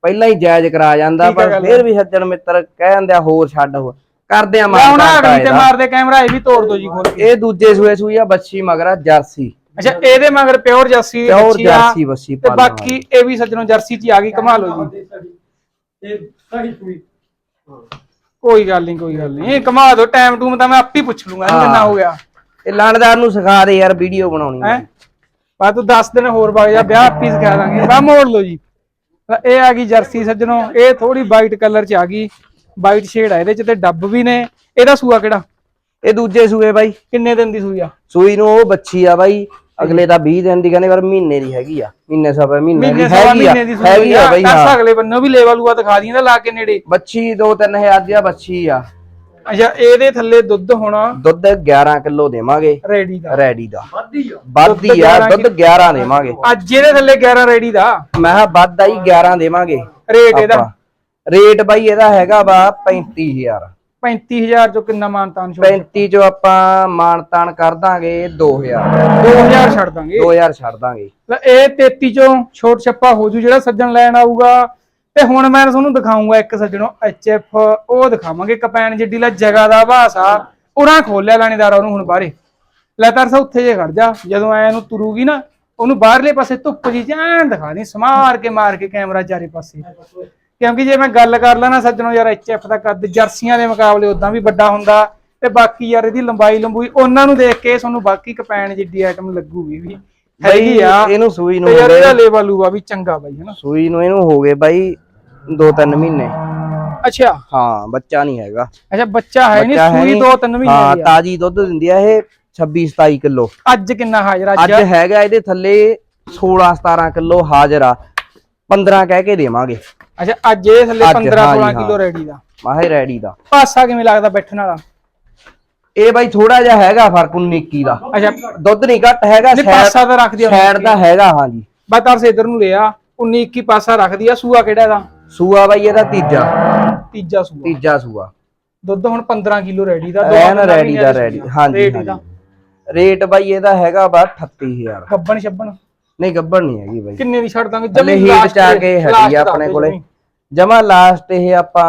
ਪਹਿਲਾਂ ਹੀ ਜਾਇਜ਼ ਕਰਾ ਜਾਂਦਾ ਠੀਕ ਹੈ ਪਰ ਗੱਲ। ਫਿਰ ਵੀ ਸੱਜਣ ਮਿੱਤਰ ਕਹਿ ਜਾਂਦੇ ਆ ਹੋਰ ਛੱਡ ਹੋਰ। ਕਰਦੇ ਆ ਲੈ ਹੁਣ ਮਾਰ ਅਗਲੀ ਤੇ ਮਾਰਦੇ ਕੈਮਰਾ ਇਹ ਵੀ ਤੋੜ ਦੋ ਜੀ ਖੋਲ ਕੇ। ਇਹ ਦੂਜੇ ਸੂਏ ਸੂਈ ਆ ਬੱਚੀ ਮਗਰਾ ਜਰਸੀ। ਅੱਛਾ ਇਹਦੇ ਮਗਰ ਪਿਓਰ ਜਰਸੀ ਆ, ਜਰਸੀ ਬੱਸੀ ਤੇ ਪਾਲਣ ਬਾਕੀ ਇਹ ਵੀ ਸੱਜਣੋ ਜਰਸੀ ਚ ਹੀ ਆ ਗਈ ਕਮਾ ਲਓ ਜੀ ਇਹ ਸਹੀ ਸੂਈ। ਹਾਂ ਕੋਈ ਗੱਲ ਨਹੀਂ ਕੋਈ ਗੱਲ ਨਹੀਂ। ਇਹ ਕਮਾ ਦੋ ਟਾਈਮ ਟੂਮ ਤਾਂ ਮੈਂ ਆਪੇ ਹੀ ਪੁੱਛ ਲੂੰਗਾ ਇਹਨੂੰ ਕਿੰਨਾ ਹੋ। ਗਿਆ। ਇਹ ਲਾਣਦਾਰ ਨੂੰ ਸਿਖਾ ਦੇ ਯਾਰ ਵੀਡੀਓ ਬਣਾਉਣੀ ਹੈ? ਬਾ ਤੂੰ 10 ਦਿਨ ਹੋਰ ਵਗ ਜਾ ਵਿਆਹ ਆਪੀ ਸਿਖਾ ਦਾਂਗੇ। ਬਾ ਮੋੜ ਲਓ ਜੀ। ਤਾਂ ਇਹ ਆ ਗਈ ਜਰਸੀ ਸੱਜਣੋ ਇਹ ਥੋੜੀ ਵਾਈਟ ਕਲਰ ਚ ਆ ਗਈ। ਵਾਈਟ ਸ਼ੇਡ ਆ ਇਹਦੇ ਚ ਤੇ ਡੱਬ ਵੀ ਨੇ। ਇਹਦਾ ਸੂਆ ਕਿਹੜਾ? ਇਹ ਦੂਜੇ ਸੂਏ ਬਾਈ। ਕਿੰਨੇ ਦਿਨ ਦੀ ਸੂਈ ਆ? ਸੂਈ ਨੂੰ ਉਹ ਬੱਚੀ ਆ ਬਾਈ। ਅਗਲੇ ਤਾਂ 20 ਦਿਨ ਦੀ ਕਹਿੰਦੇ ਪਰ ਮਹੀਨੇ ਦੀ ਹੈਗੀ ਆ। ਮਹੀਨੇ ਸਵਾ ਮਹੀਨੇ ਦੀ ਹੈਗੀ ਆ। ਹੈਗੀ ਆ ਬਾਈ ਹਾਂ। ਅਗਲੇ ਬੰਨੋਂ ਵੀ ਲੇਵਲ ਲੂਆ ਦਿਖਾ ਦੀਆਂ ਲਾ ਕੇ ਨੇੜੇ। ਬੱਚੀ 2-3000 ਦੀ ਆ ਬੱਚੀ ਆ। ਅੱਛਾ ਇਹਦੇ ਥੱਲੇ ਦੁੱਧ ਹੋਣਾ? ਦੁੱਧ 11 ਕਿਲੋ ਦੇਵਾਂਗੇ। ਰੈਡੀ ਦਾ। ਰੈਡੀ ਦਾ। ਵਾਦੀ ਆ। ਵੱਧਦੀ ਆ ਦੁੱਧ 11 ਦੇਵਾਂਗੇ। ਅੱਜ ਇਹਦੇ ਥੱਲੇ 11 ਰੈਡੀ ਦਾ। ਮੈਂ ਕਿਹਾ ਵੱਧ ਆਈ 11 ਦੇਵਾਂਗੇ। ਰੇਟ ਇਹਦਾ। ਰੇਟ ਬਾਈ ਇਹਦਾ ਹੈਗਾ ਵਾ 35000 35000 ਚੋਂ ਕਿੰਨਾ ਮਾਨਤਾਨ ਛੋੜ 35 ਚੋਂ ਆਪਾਂ ਮਾਨ ਤਾਨ ਕਰ ਦਾਂਗੇ 2000 2000 ਛੱਡ ਦਾਂਗੇ। 2000 ਛੱਡ ਦਾਂਗੇ। ਇਹ 33 ਚੋਂ ਛੋਟ ਛੱਪਾ ਹੋ ਜੂ ਜਿਹੜਾ ਸੱਜਣ ਲੈਣ ਆਊਗਾ। ਤੇ ਹੁਣ ਮੈਂ ਤੁਹਾਨੂੰ ਦਿਖਾਉਂਗਾ ਇੱਕ ਸੱਜਣੋ ਐਚਐਫ ਉਹ ਦਿਖਾਵਾਂਗੇ ਕਪੈਨ ਜਿੱਡੀ ਲਾ ਜਗ੍ਹਾ ਦਾ ਭਾਸਾ ਉਰਾਂ ਖੋਲਿਆ ਲਾਣੇਦਾਰ ਉਹਨੂੰ ਹੁਣ ਬਾਹਰੇ। ਲੈ ਤਰਸਾ ਉੱਥੇ ਜੇ ਖੜ ਜਾ, ਜਦੋਂ ਐ ਨੂੰ ਤੁਰੂਗੀ ਨਾ, ਉਹਨੂੰ ਬਾਹਰਲੇ ਪਾਸੇ ਧੁੱਪ ਜੀ ਜਾਣ ਦਿਖਾ ਦੇ, ਸਮਾਰ ਕੇ ਮਾਰ ਕੇ ਕੈਮਰਾ ਚਾਰੇ ਪਾਸੇ। ਕਿਉਂਕਿ ਜੇ ਮੈਂ ਗੱਲ ਕਰ ਲਾਂ ਨਾ ਸੱਜਣੋ ਯਾਰ ਐਚਐਫ ਦਾ ਕੱਦ, ਜਰਸੀਆਂ ਦੇ ਮੁਕਾਬਲੇ ਉਦਾਂ ਵੀ ਵੱਡਾ ਹੁੰਦਾ ਤੇ ਬਾਕੀ ਯਾਰ ਇਹਦੀ ਲੰਬਾਈ ਲੰਬੂਈ ਉਹਨਾਂ ਨੂੰ ਦੇਖ ਕੇ ਤੁਹਾਨੂੰ ਬਾਕੀ ਕਪੈਨ ਜਿੱਡੀ ਆਈਟਮ ਲੱਗੂਗੀ ਵੀ। ਹੈਗੀ ਆ। ਇਹਨੂੰ ਸੂਈ ਨੂੰ ਤੇ ਯਾਰ ਇਹਦਾ ਲੇਵਲ ਲੂਆ ਵੀ ਚੰਗਾ ਬਾਈ ਹਨਾ? ਸੂਈ ਨੂੰ ਇਹਨੂੰ ਹੋ ਗਏ ਬਾਈ 2-3 ਮਹੀਨੇ। ਅੱਛਾ। ਹਾਂ ਬੱਚਾ ਨਹੀਂ ਹੈਗਾ। ਅੱਛਾ ਬੱਚਾ ਹੈ ਨਹੀਂ ਸੂਈ ਨੀ। ਦੋ ਤਿੰਨ ਮਹੀਨੇ ਹਾਂ ਤਾਜੀ ਦੁੱਧ ਦਿੰਦੀ ਆ ਇਹ 26-27 ਕਿਲੋ। ਅੱਜ ਕਿੰਨਾ ਹਾਜ਼ਰ ਅੱਜ? ਅੱਜ ਹੈਗਾ ਇਹਦੇ ਥੱਲੇ 16-17 ਕਿਲੋ ਹਾਜ਼ਰ ਆ। 15 ਕਹਿ ਕੇ ਦੇਵਾਂਗੇ। ਅੱਛਾ ਅੱਜ ਇਹ ਥੱਲੇ ਅੱਜ, 15 ਹਾਂ ਜੀ, 16 ਹਾਂ। ਕਿਲੋ ਰੈਡੀ ਦਾ। ਮਾਹੇ ਰੈਡੀ ਦਾ। ਪਾਸਾ ਕਿਵੇਂ ਲੱਗਦਾ ਬੈਠਣ ਵਾਲਾ? ਇਹ ਬਾਈ ਥੋੜਾ ਜਿਹਾ ਹੈਗਾ ਫ਼ਰਕ 19 ਦਾ। ਅੱਛਾ। ਦੁੱਧ ਨਹੀਂ ਘੱਟ ਹੈਗਾ ਨਹੀਂ ਪਾਸਾ ਤਾਂ ਰੱਖ ਦਿਆ ਸਾਈਡ ਦਾ ਹੈਗਾ ਹਾਂਜੀ। ਬਸ ਤਰਸ ਇਧਰ ਨੂੰ ਲਿਆ 19 21 ਪਾਸਾ ਰੱਖਦੀ ਆ ਸੂਆ ਕਿਹੜਾ ਦਾ ਸੂਆ ਬਾਈ ਇਹਦਾ ਤੀਜਾ। ਤੀਜਾ ਸੂਆ। ਤੀਜਾ ਸੂਆ। ਦੁੱਧ ਹੁਣ 15 ਕਿਲੋ ਰੈਡੀ ਦਾ ਐਨ ਰੈਡੀ ਦਾ ਰੈਡੀ। ਹਾਂਜੀ ਰੇਟ ਇਹਦਾ ਬਾਈ ਇਹਦਾ ਹੈਗਾ ਬਾ 38000 ਗੱਬਣ ਛੱਬਣ। ਨਹੀਂ ਗੱਬੜ ਨਹੀਂ ਹੈਗੀ ਬਾਈ। ਕਿੰਨੇ ਦੀ ਛੱਡ ਦਾਂਗੇ? ਜਮੀ ਚ ਆ ਕੇ ਦੱਸ ਆਪਣੇ ਕੋਲੇ। ਜਮਾ। ਲਾਸਟ ਇਹ ਆਪਾਂ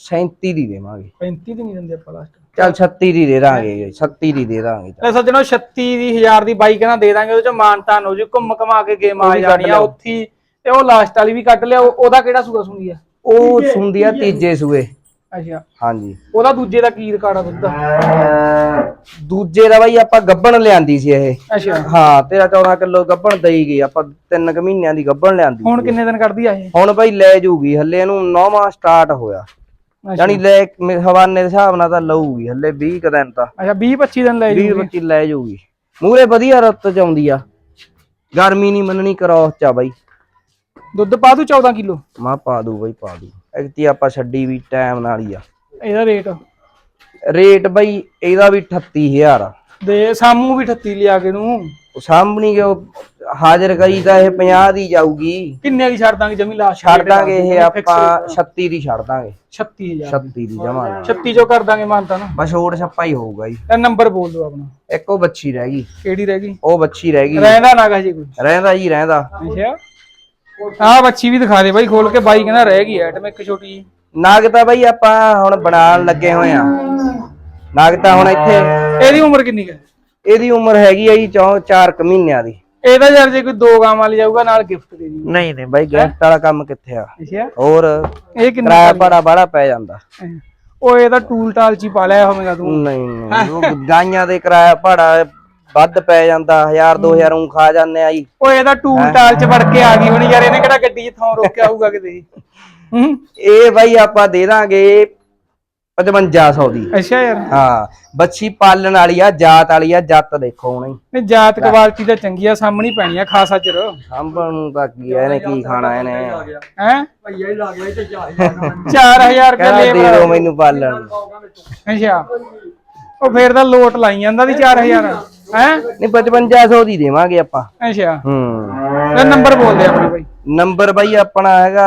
37 ਦੀ ਦੇਵਾਂਗੇ। 35 ਦੀ ਨਹੀਂ ਦਿੰਦੇ ਆਪਾਂ ਲਾਸਟ ਚੱਲ 36 ਦੀ ਦੇ ਦਾਂਗੇ 37 ਦੀ ਦੇ ਦਾਂਗੇ। ਲੈ ਸੱਜਣੋ 36 ਦੀ ਹਜ਼ਾਰ ਦੀ ਬਾਈਕ ਨਾ ਦੇ ਦਾਂਗੇ ਉਹਦੇ ਚ ਮਾਨਤਾਨ ਹੋ ਜੂ ਘੁੰਮ ਘਮਾ ਕੇ ਗੇਮ ਉਹ ਆ ਵੀ ਕੱਢ ਜਾਣੀ ਆ ਲਿਆਓ। ਉੱਥੀ ਤੇ ਉਹ ਲਾਸਟ ਵਾਲੀ ਵੀ ਕੱਢ ਲਿਆ ਉਹ- ਉਹਦਾ ਕਿਹੜਾ ਸੂਆ ਸੁਣਦੀ ਆ? ਉਹ ਸੁੰਦੀ ਆ ਤੀਜੇ ਸੂਏ। ਅੱਛਾ। ਹਾਂਜੀ। ਉਹਦਾ ਦੂਜੇ ਦਾ ਕੀ ਰਿਕਾਰਡ ਆ ਦੁੱਧ? ਦੂਜੇ ਦਾ ਬਾਈ ਆਪਾਂ ਗੱਬਣ ਲਿਆਂਦੀ ਸੀ ਇਹ। ਅੱਛਾ। ਹਾਂ ਤੇਰਾ 14 ਕਿਲੋ ਗੱਬਣ ਦਈ ਗਈ ਆਪਾਂ ਤਿੰਨ ਕੁ ਮਹੀਨਿਆਂ ਦੀ ਗੱਬਣ ਲਿਆਂਦੀ ਹੁਣ ਸੀ। ਕਿੰਨੇ ਦਿਨ ਕੱਢਦੀ ਆ ਇਹ? ਹੁਣ ਬਾਈ ਲੈ ਜੂਗੀ ਹੱਲੇ ਇਹਨੂੰ ਨੌਵਾਂ ਸਟਾਰਟ ਹੋਇਆ। ਯਾਨੀ ਲੈ ਮੇ- ਹਵਾਨੇ ਦੇ ਹਿਸਾਬ ਨਾਲ ਤਾਂ ਲਊਗੀ ਹੱਲੇ 20 ਕੁ ਦਿਨ ਤਾਂ। ਅੱਛਾ 20 25 ਦਿਨ ਲੈ 20 ਜੂਗੀ। 25 ਲੈ ਜੂਗੀ। ਮੂਰੇ ਵਧੀਆ ਰੁੱਤ ਚ ਆਉਂਦੀ ਆ। ਗਰਮੀ ਨਹੀਂ ਮੰਨਣੀ ਕਰੋਸ ਚ ਆ ਬਾਈ। ਦੁੱਧ ਪਾ ਦੂ 14 ਕਿਲੋ? ਮਾ ਪਾ ਦੂ ਬਾਈ ਪਾ ਦੂ। ਐਕਤੀ ਆਪਾਂ ਛੱਡੀ ਵੀ ਟਾਈਮ ਨਾਲ ਹੀ ਆ। ਇਹਦਾ ਰੇਟ? ਰੇਟ ਬਾਈ ਇਹਦਾ ਵੀ 38000 ਆ। ਦੇ ਸਾਮੂ ਵੀ 38 ਲਿਆ ਕੇ ਨੂੰ ਉਹ ਸਾਹਮਣੀ ਜੋ ਹਾਜ਼ਰ ਕਰੀ ਤਾਂ ਇਹ 50 ਦੀ ਜਾਊਗੀ। ਕਿੰਨੇ ਦੀ ਛੱਡ ਦਾਂਗੇ ਜਮੀ ਲਾਸਟ ਛੱਡ ਦਾਂਗੇ ਇਹ ਆਪਾਂ 36 ਦੀ ਛੱਡ ਦਾਂਗੇ। 36000 36 ਦੀ ਜਮਾਂਗੇ 36 ਚੋਂ ਕਰ ਦਾਂਗੇ ਮਾਨਤਾ ਨਾ। ਬਸ ਛੋੜ ਛੱਪਾ ਹੀ ਹੋਊਗਾ ਜੀ। ਇਹ ਨੰਬਰ ਬੋਲ ਦਿਓ ਆਪਣਾ। ਇੱਕ ਉਹ ਬੱਚੀ ਰਹਿ ਗਈ। ਕਿਹੜੀ ਰਹਿ ਗਈ? ਉਹ ਬੱਚੀ ਰਹਿ ਗਈ। ਰਹਿੰਦਾ ਨਾ ਜੀ ਕੋਈ। ਰਹਿੰਦਾ ਜੀ ਰਹਿੰਦਾ। ਅੱਛਾ। ਆਹ ਬੱਚੀ ਵੀ ਦਿਖਾ ਦੇ ਬਾਈ ਖੋਲ ਕੇ ਬਾਈ ਕਹਿੰਦਾ ਰਹਿ ਗਈ ਐਟਮ ਇੱਕ ਛੋਟੀ ਜਿਹੀ। ਨਾਗ ਤਾਂ ਬਈ ਆਪਾਂ ਹੁਣ ਬਣਾਉਣ ਲੱਗੇ ਹੋਏ ਆ। ਨਾਗ ਤਾਂ ਹੁਣ ਇੱਥੇ ਇਹਦੀ ਉਮਰ ਕਿੰਨੀ ਹੈ? ਇਹਦੀ ਉਮਰ ਹੈਗੀ ਆ ਜੀ 4 ਕੁ ਮਹੀਨਿਆਂ ਦੀ। ਇਹਦਾ ਯਾਰ ਜੇ ਕੋਈ ਦੋ ਗਾਵਾਂ ਲਈ ਜਾਊਗਾ ਨਾਲ ਗਿਫਟ ਦੇ ਦੀ ਨਹੀਂ ਨਹੀਂ ਬਾਈ ਗਿਫਟ ਵਾਲਾ ਕੰਮ ਕਿੱਥੇ ਆ? ਅੱਛਾ। ਹੋਰ ਇਹ ਕਿੰਨਾ ਕਿਰਾਇਆ ਭਾੜਾ ਬਾੜਾ ਪੈ ਜਾਂਦਾ। ਉਹ ਇਹਦਾ ਟੂਲ ਟਾਲ ਚ ਹੀ ਪਾ ਲਿਆ ਹੋਵੇਗਾ ਤੂੰ। ਨਹੀਂ ਨਹੀਂ ਉਹ ਗਾਈਆਂ ਦੇ ਕਿਰਾਇਆ ਭਾੜਾ ਵੱਧ ਪੈ ਜਾਂਦਾ 1000 2000 ਉਂ ਖਾ ਜਾਂਦੇ ਆ ਜੀ। ਉਹ ਇਹਦਾ ਟੂਲ ਟਾਲ ਚ ਵੜ ਕੇ ਆ ਗਈ ਹੋਣੀ ਯਾਰ ਇਹਨੇ ਕਿਹੜਾ ਗੱਡੀ 'ਚ ਥਾਂ ਰੋਕਿਆ ਹੋਊਗਾ ਕਿਤੇ। [laughs] ਇਹ ਬਾਈ ਆਪਾਂ ਦੇ ਦਾਂਗੇ 5500 ਦੀ। ਅੱਛਾ ਯਾਰ। ਹਾਂ ਬੱਚੀ ਪਾਲਣ ਵਾਲੀ ਆ ਜਾਤ ਵਾਲੀ ਆ ਜੱਤ ਦੇਖੋ ਹੁਣ ਨਹੀਂ ਜਾਤ ਕੁਆਲਿਟੀ ਤਾਂ ਚੰਗੀ ਆ ਸਾਹਮਣੀ ਪੈਣੀ ਆ ਖਾਸਾ ਚਿਰ ਸਾਂਭਣ ਨੂੰ ਤਾਂ ਕੀ ਆ, ਇਹਨੇ ਕੀ ਖਾਣਾ ਇਹਨੇ? ਹੈ? ਭਈਆ ਹੀ ਲੱਗ ਗਿਆ ਤੇ ਜਾ ਜਾਣਾ 4000 ਰੁਪਏ ਦੇ ਮੈਨੂੰ ਪਾਲਣ। ਅੱਛਾ। ਉਹ ਫੇਰ ਤਾਂ ਲੋਟ ਲਾਈ ਜਾਂਦਾ ਦੀ 4000 ਹੈ? ਨਹੀਂ 5500 ਦੀ ਦੇਵਾਂਗੇ ਆਪਾਂ। ਅੱਛਾ। ਹੂੰ। ਇਹ ਨੰਬਰ ਬੋਲ ਦੇ ਆਪਣੇ ਬਾਈ। ਨੰਬਰ ਬਾਈ ਆਪਣਾ ਹੈਗਾ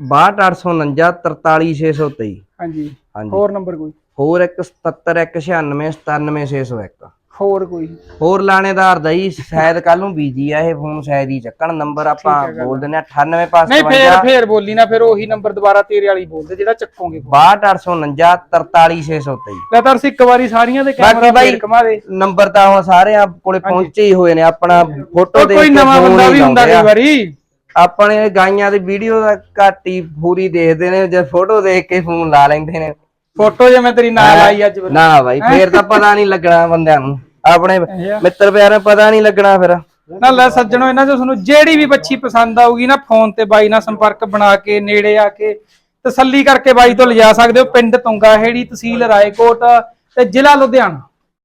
62849 43623 ਹਾਂਜੀ। ਹਾਂਜੀ। ਹੋਰ ਨੰਬਰ ਕੋਈ? ਹੋਰ ਇੱਕ 77 196 97601 ਹੋਰ ਕੋਈ? ਹੋਰ ਲਾਣੇਦਾਰ ਦਾ ਹੀ ਸ਼ਾਇਦ ਕੱਲ ਨੂੰ ਬੀਜੀ ਆ ਇਹ ਫੋਨ ਸ਼ਾਇਦ ਹੀ ਚੱਕਣ ਨੰਬਰ ਆਪਾਂ ਬੋਲ ਦਿੰਦੇ ਆ 98 ਪਾਸ ਨਹੀਂ ਫੇਰ ਫੇਰ ਬੋਲੀ ਨਾ ਫਿਰ ਉਹੀ ਨੰਬਰ ਦੁਬਾਰਾ ਤੇਰੇ ਵਾਲੀ ਬੋਲਦੇ ਜਿਹੜਾ ਚੱਕੋਗੇ 62849 43623 ਲੈ ਤਾਂ ਅਸੀਂ ਇੱਕ ਵਾਰੀ ਸਾਰੀਆਂ ਦੇ ਕੈਮਰਾ ਫੇਰ ਘਮਾ ਦੇ ਨੰਬਰ ਤਾਂ ਹੁਣ ਸਾਰਿਆਂ ਕੋਲੇ ਪਹੁੰਚੇ ਹੀ ਹੋਏ ਨੇ ਆਪਣਾ ਫੋਟੋ ਦੇਖ ਕੋਈ ਨਵਾਂ ਬੰਦਾ ਵੀ ਹੁੰਦਾ ਕਈ। ਵਾਰੀ। ਆਪਣੇ ਗਾਈਆਂ ਦੀ ਵੀਡੀਓ ਦਾ ਘੱਟ ਹੀ ਪੂਰੀ ਦੇਖਦੇ ਨੇ ਜੇ ਫੋਟੋ ਦੇਖ ਕੇ ਫੋਨ ਲਾ ਲੈਂਦੇ ਨੇ। ਫੋਟੋ ਜੇ ਮੈਂ ਤੇਰੀ ਨਾਲ ਆਈ ਅੱਜ ਫਿਰ। ਨਾ ਬਾਈ ਫੇਰ ਤਾਂ ਪਤਾ ਨਹੀਂ ਲੱਗਣਾ ਬੰਦਿਆਂ ਨੂੰ। ਆਪਣੇ। ਮਿੱਤਰ ਪਿਆਰਿਆਂ ਨੂੰ ਪਤਾ ਨਹੀਂ ਲੱਗਣਾ ਫਿਰ। ਨਾ ਲੈ ਸੱਜਣੋ ਇਹਨਾਂ ਚੋਂ ਤੁਹਾਨੂੰ ਜਿਹੜੀ ਵੀ ਬੱਚੀ ਪਸੰਦ ਆਊਗੀ ਨਾ ਫੋਨ ਤੇ ਬਾਈ ਨਾਲ ਸੰਪਰਕ ਬਣਾ ਕੇ ਨੇੜੇ ਆ ਕੇ ਤਸੱਲੀ ਕਰਕੇ ਬਾਈ ਤੋਂ ਲਿਜਾ ਸਕਦੇ ਹੋ। ਪਿੰਡ ਤੁੰਗਾ ਹੇੜੀ ਤਹਿਸੀਲ ਰਾਏਕੋਟ ਤੇ ਜ਼ਿਲ੍ਹਾ ਲੁਧਿਆਣਾ।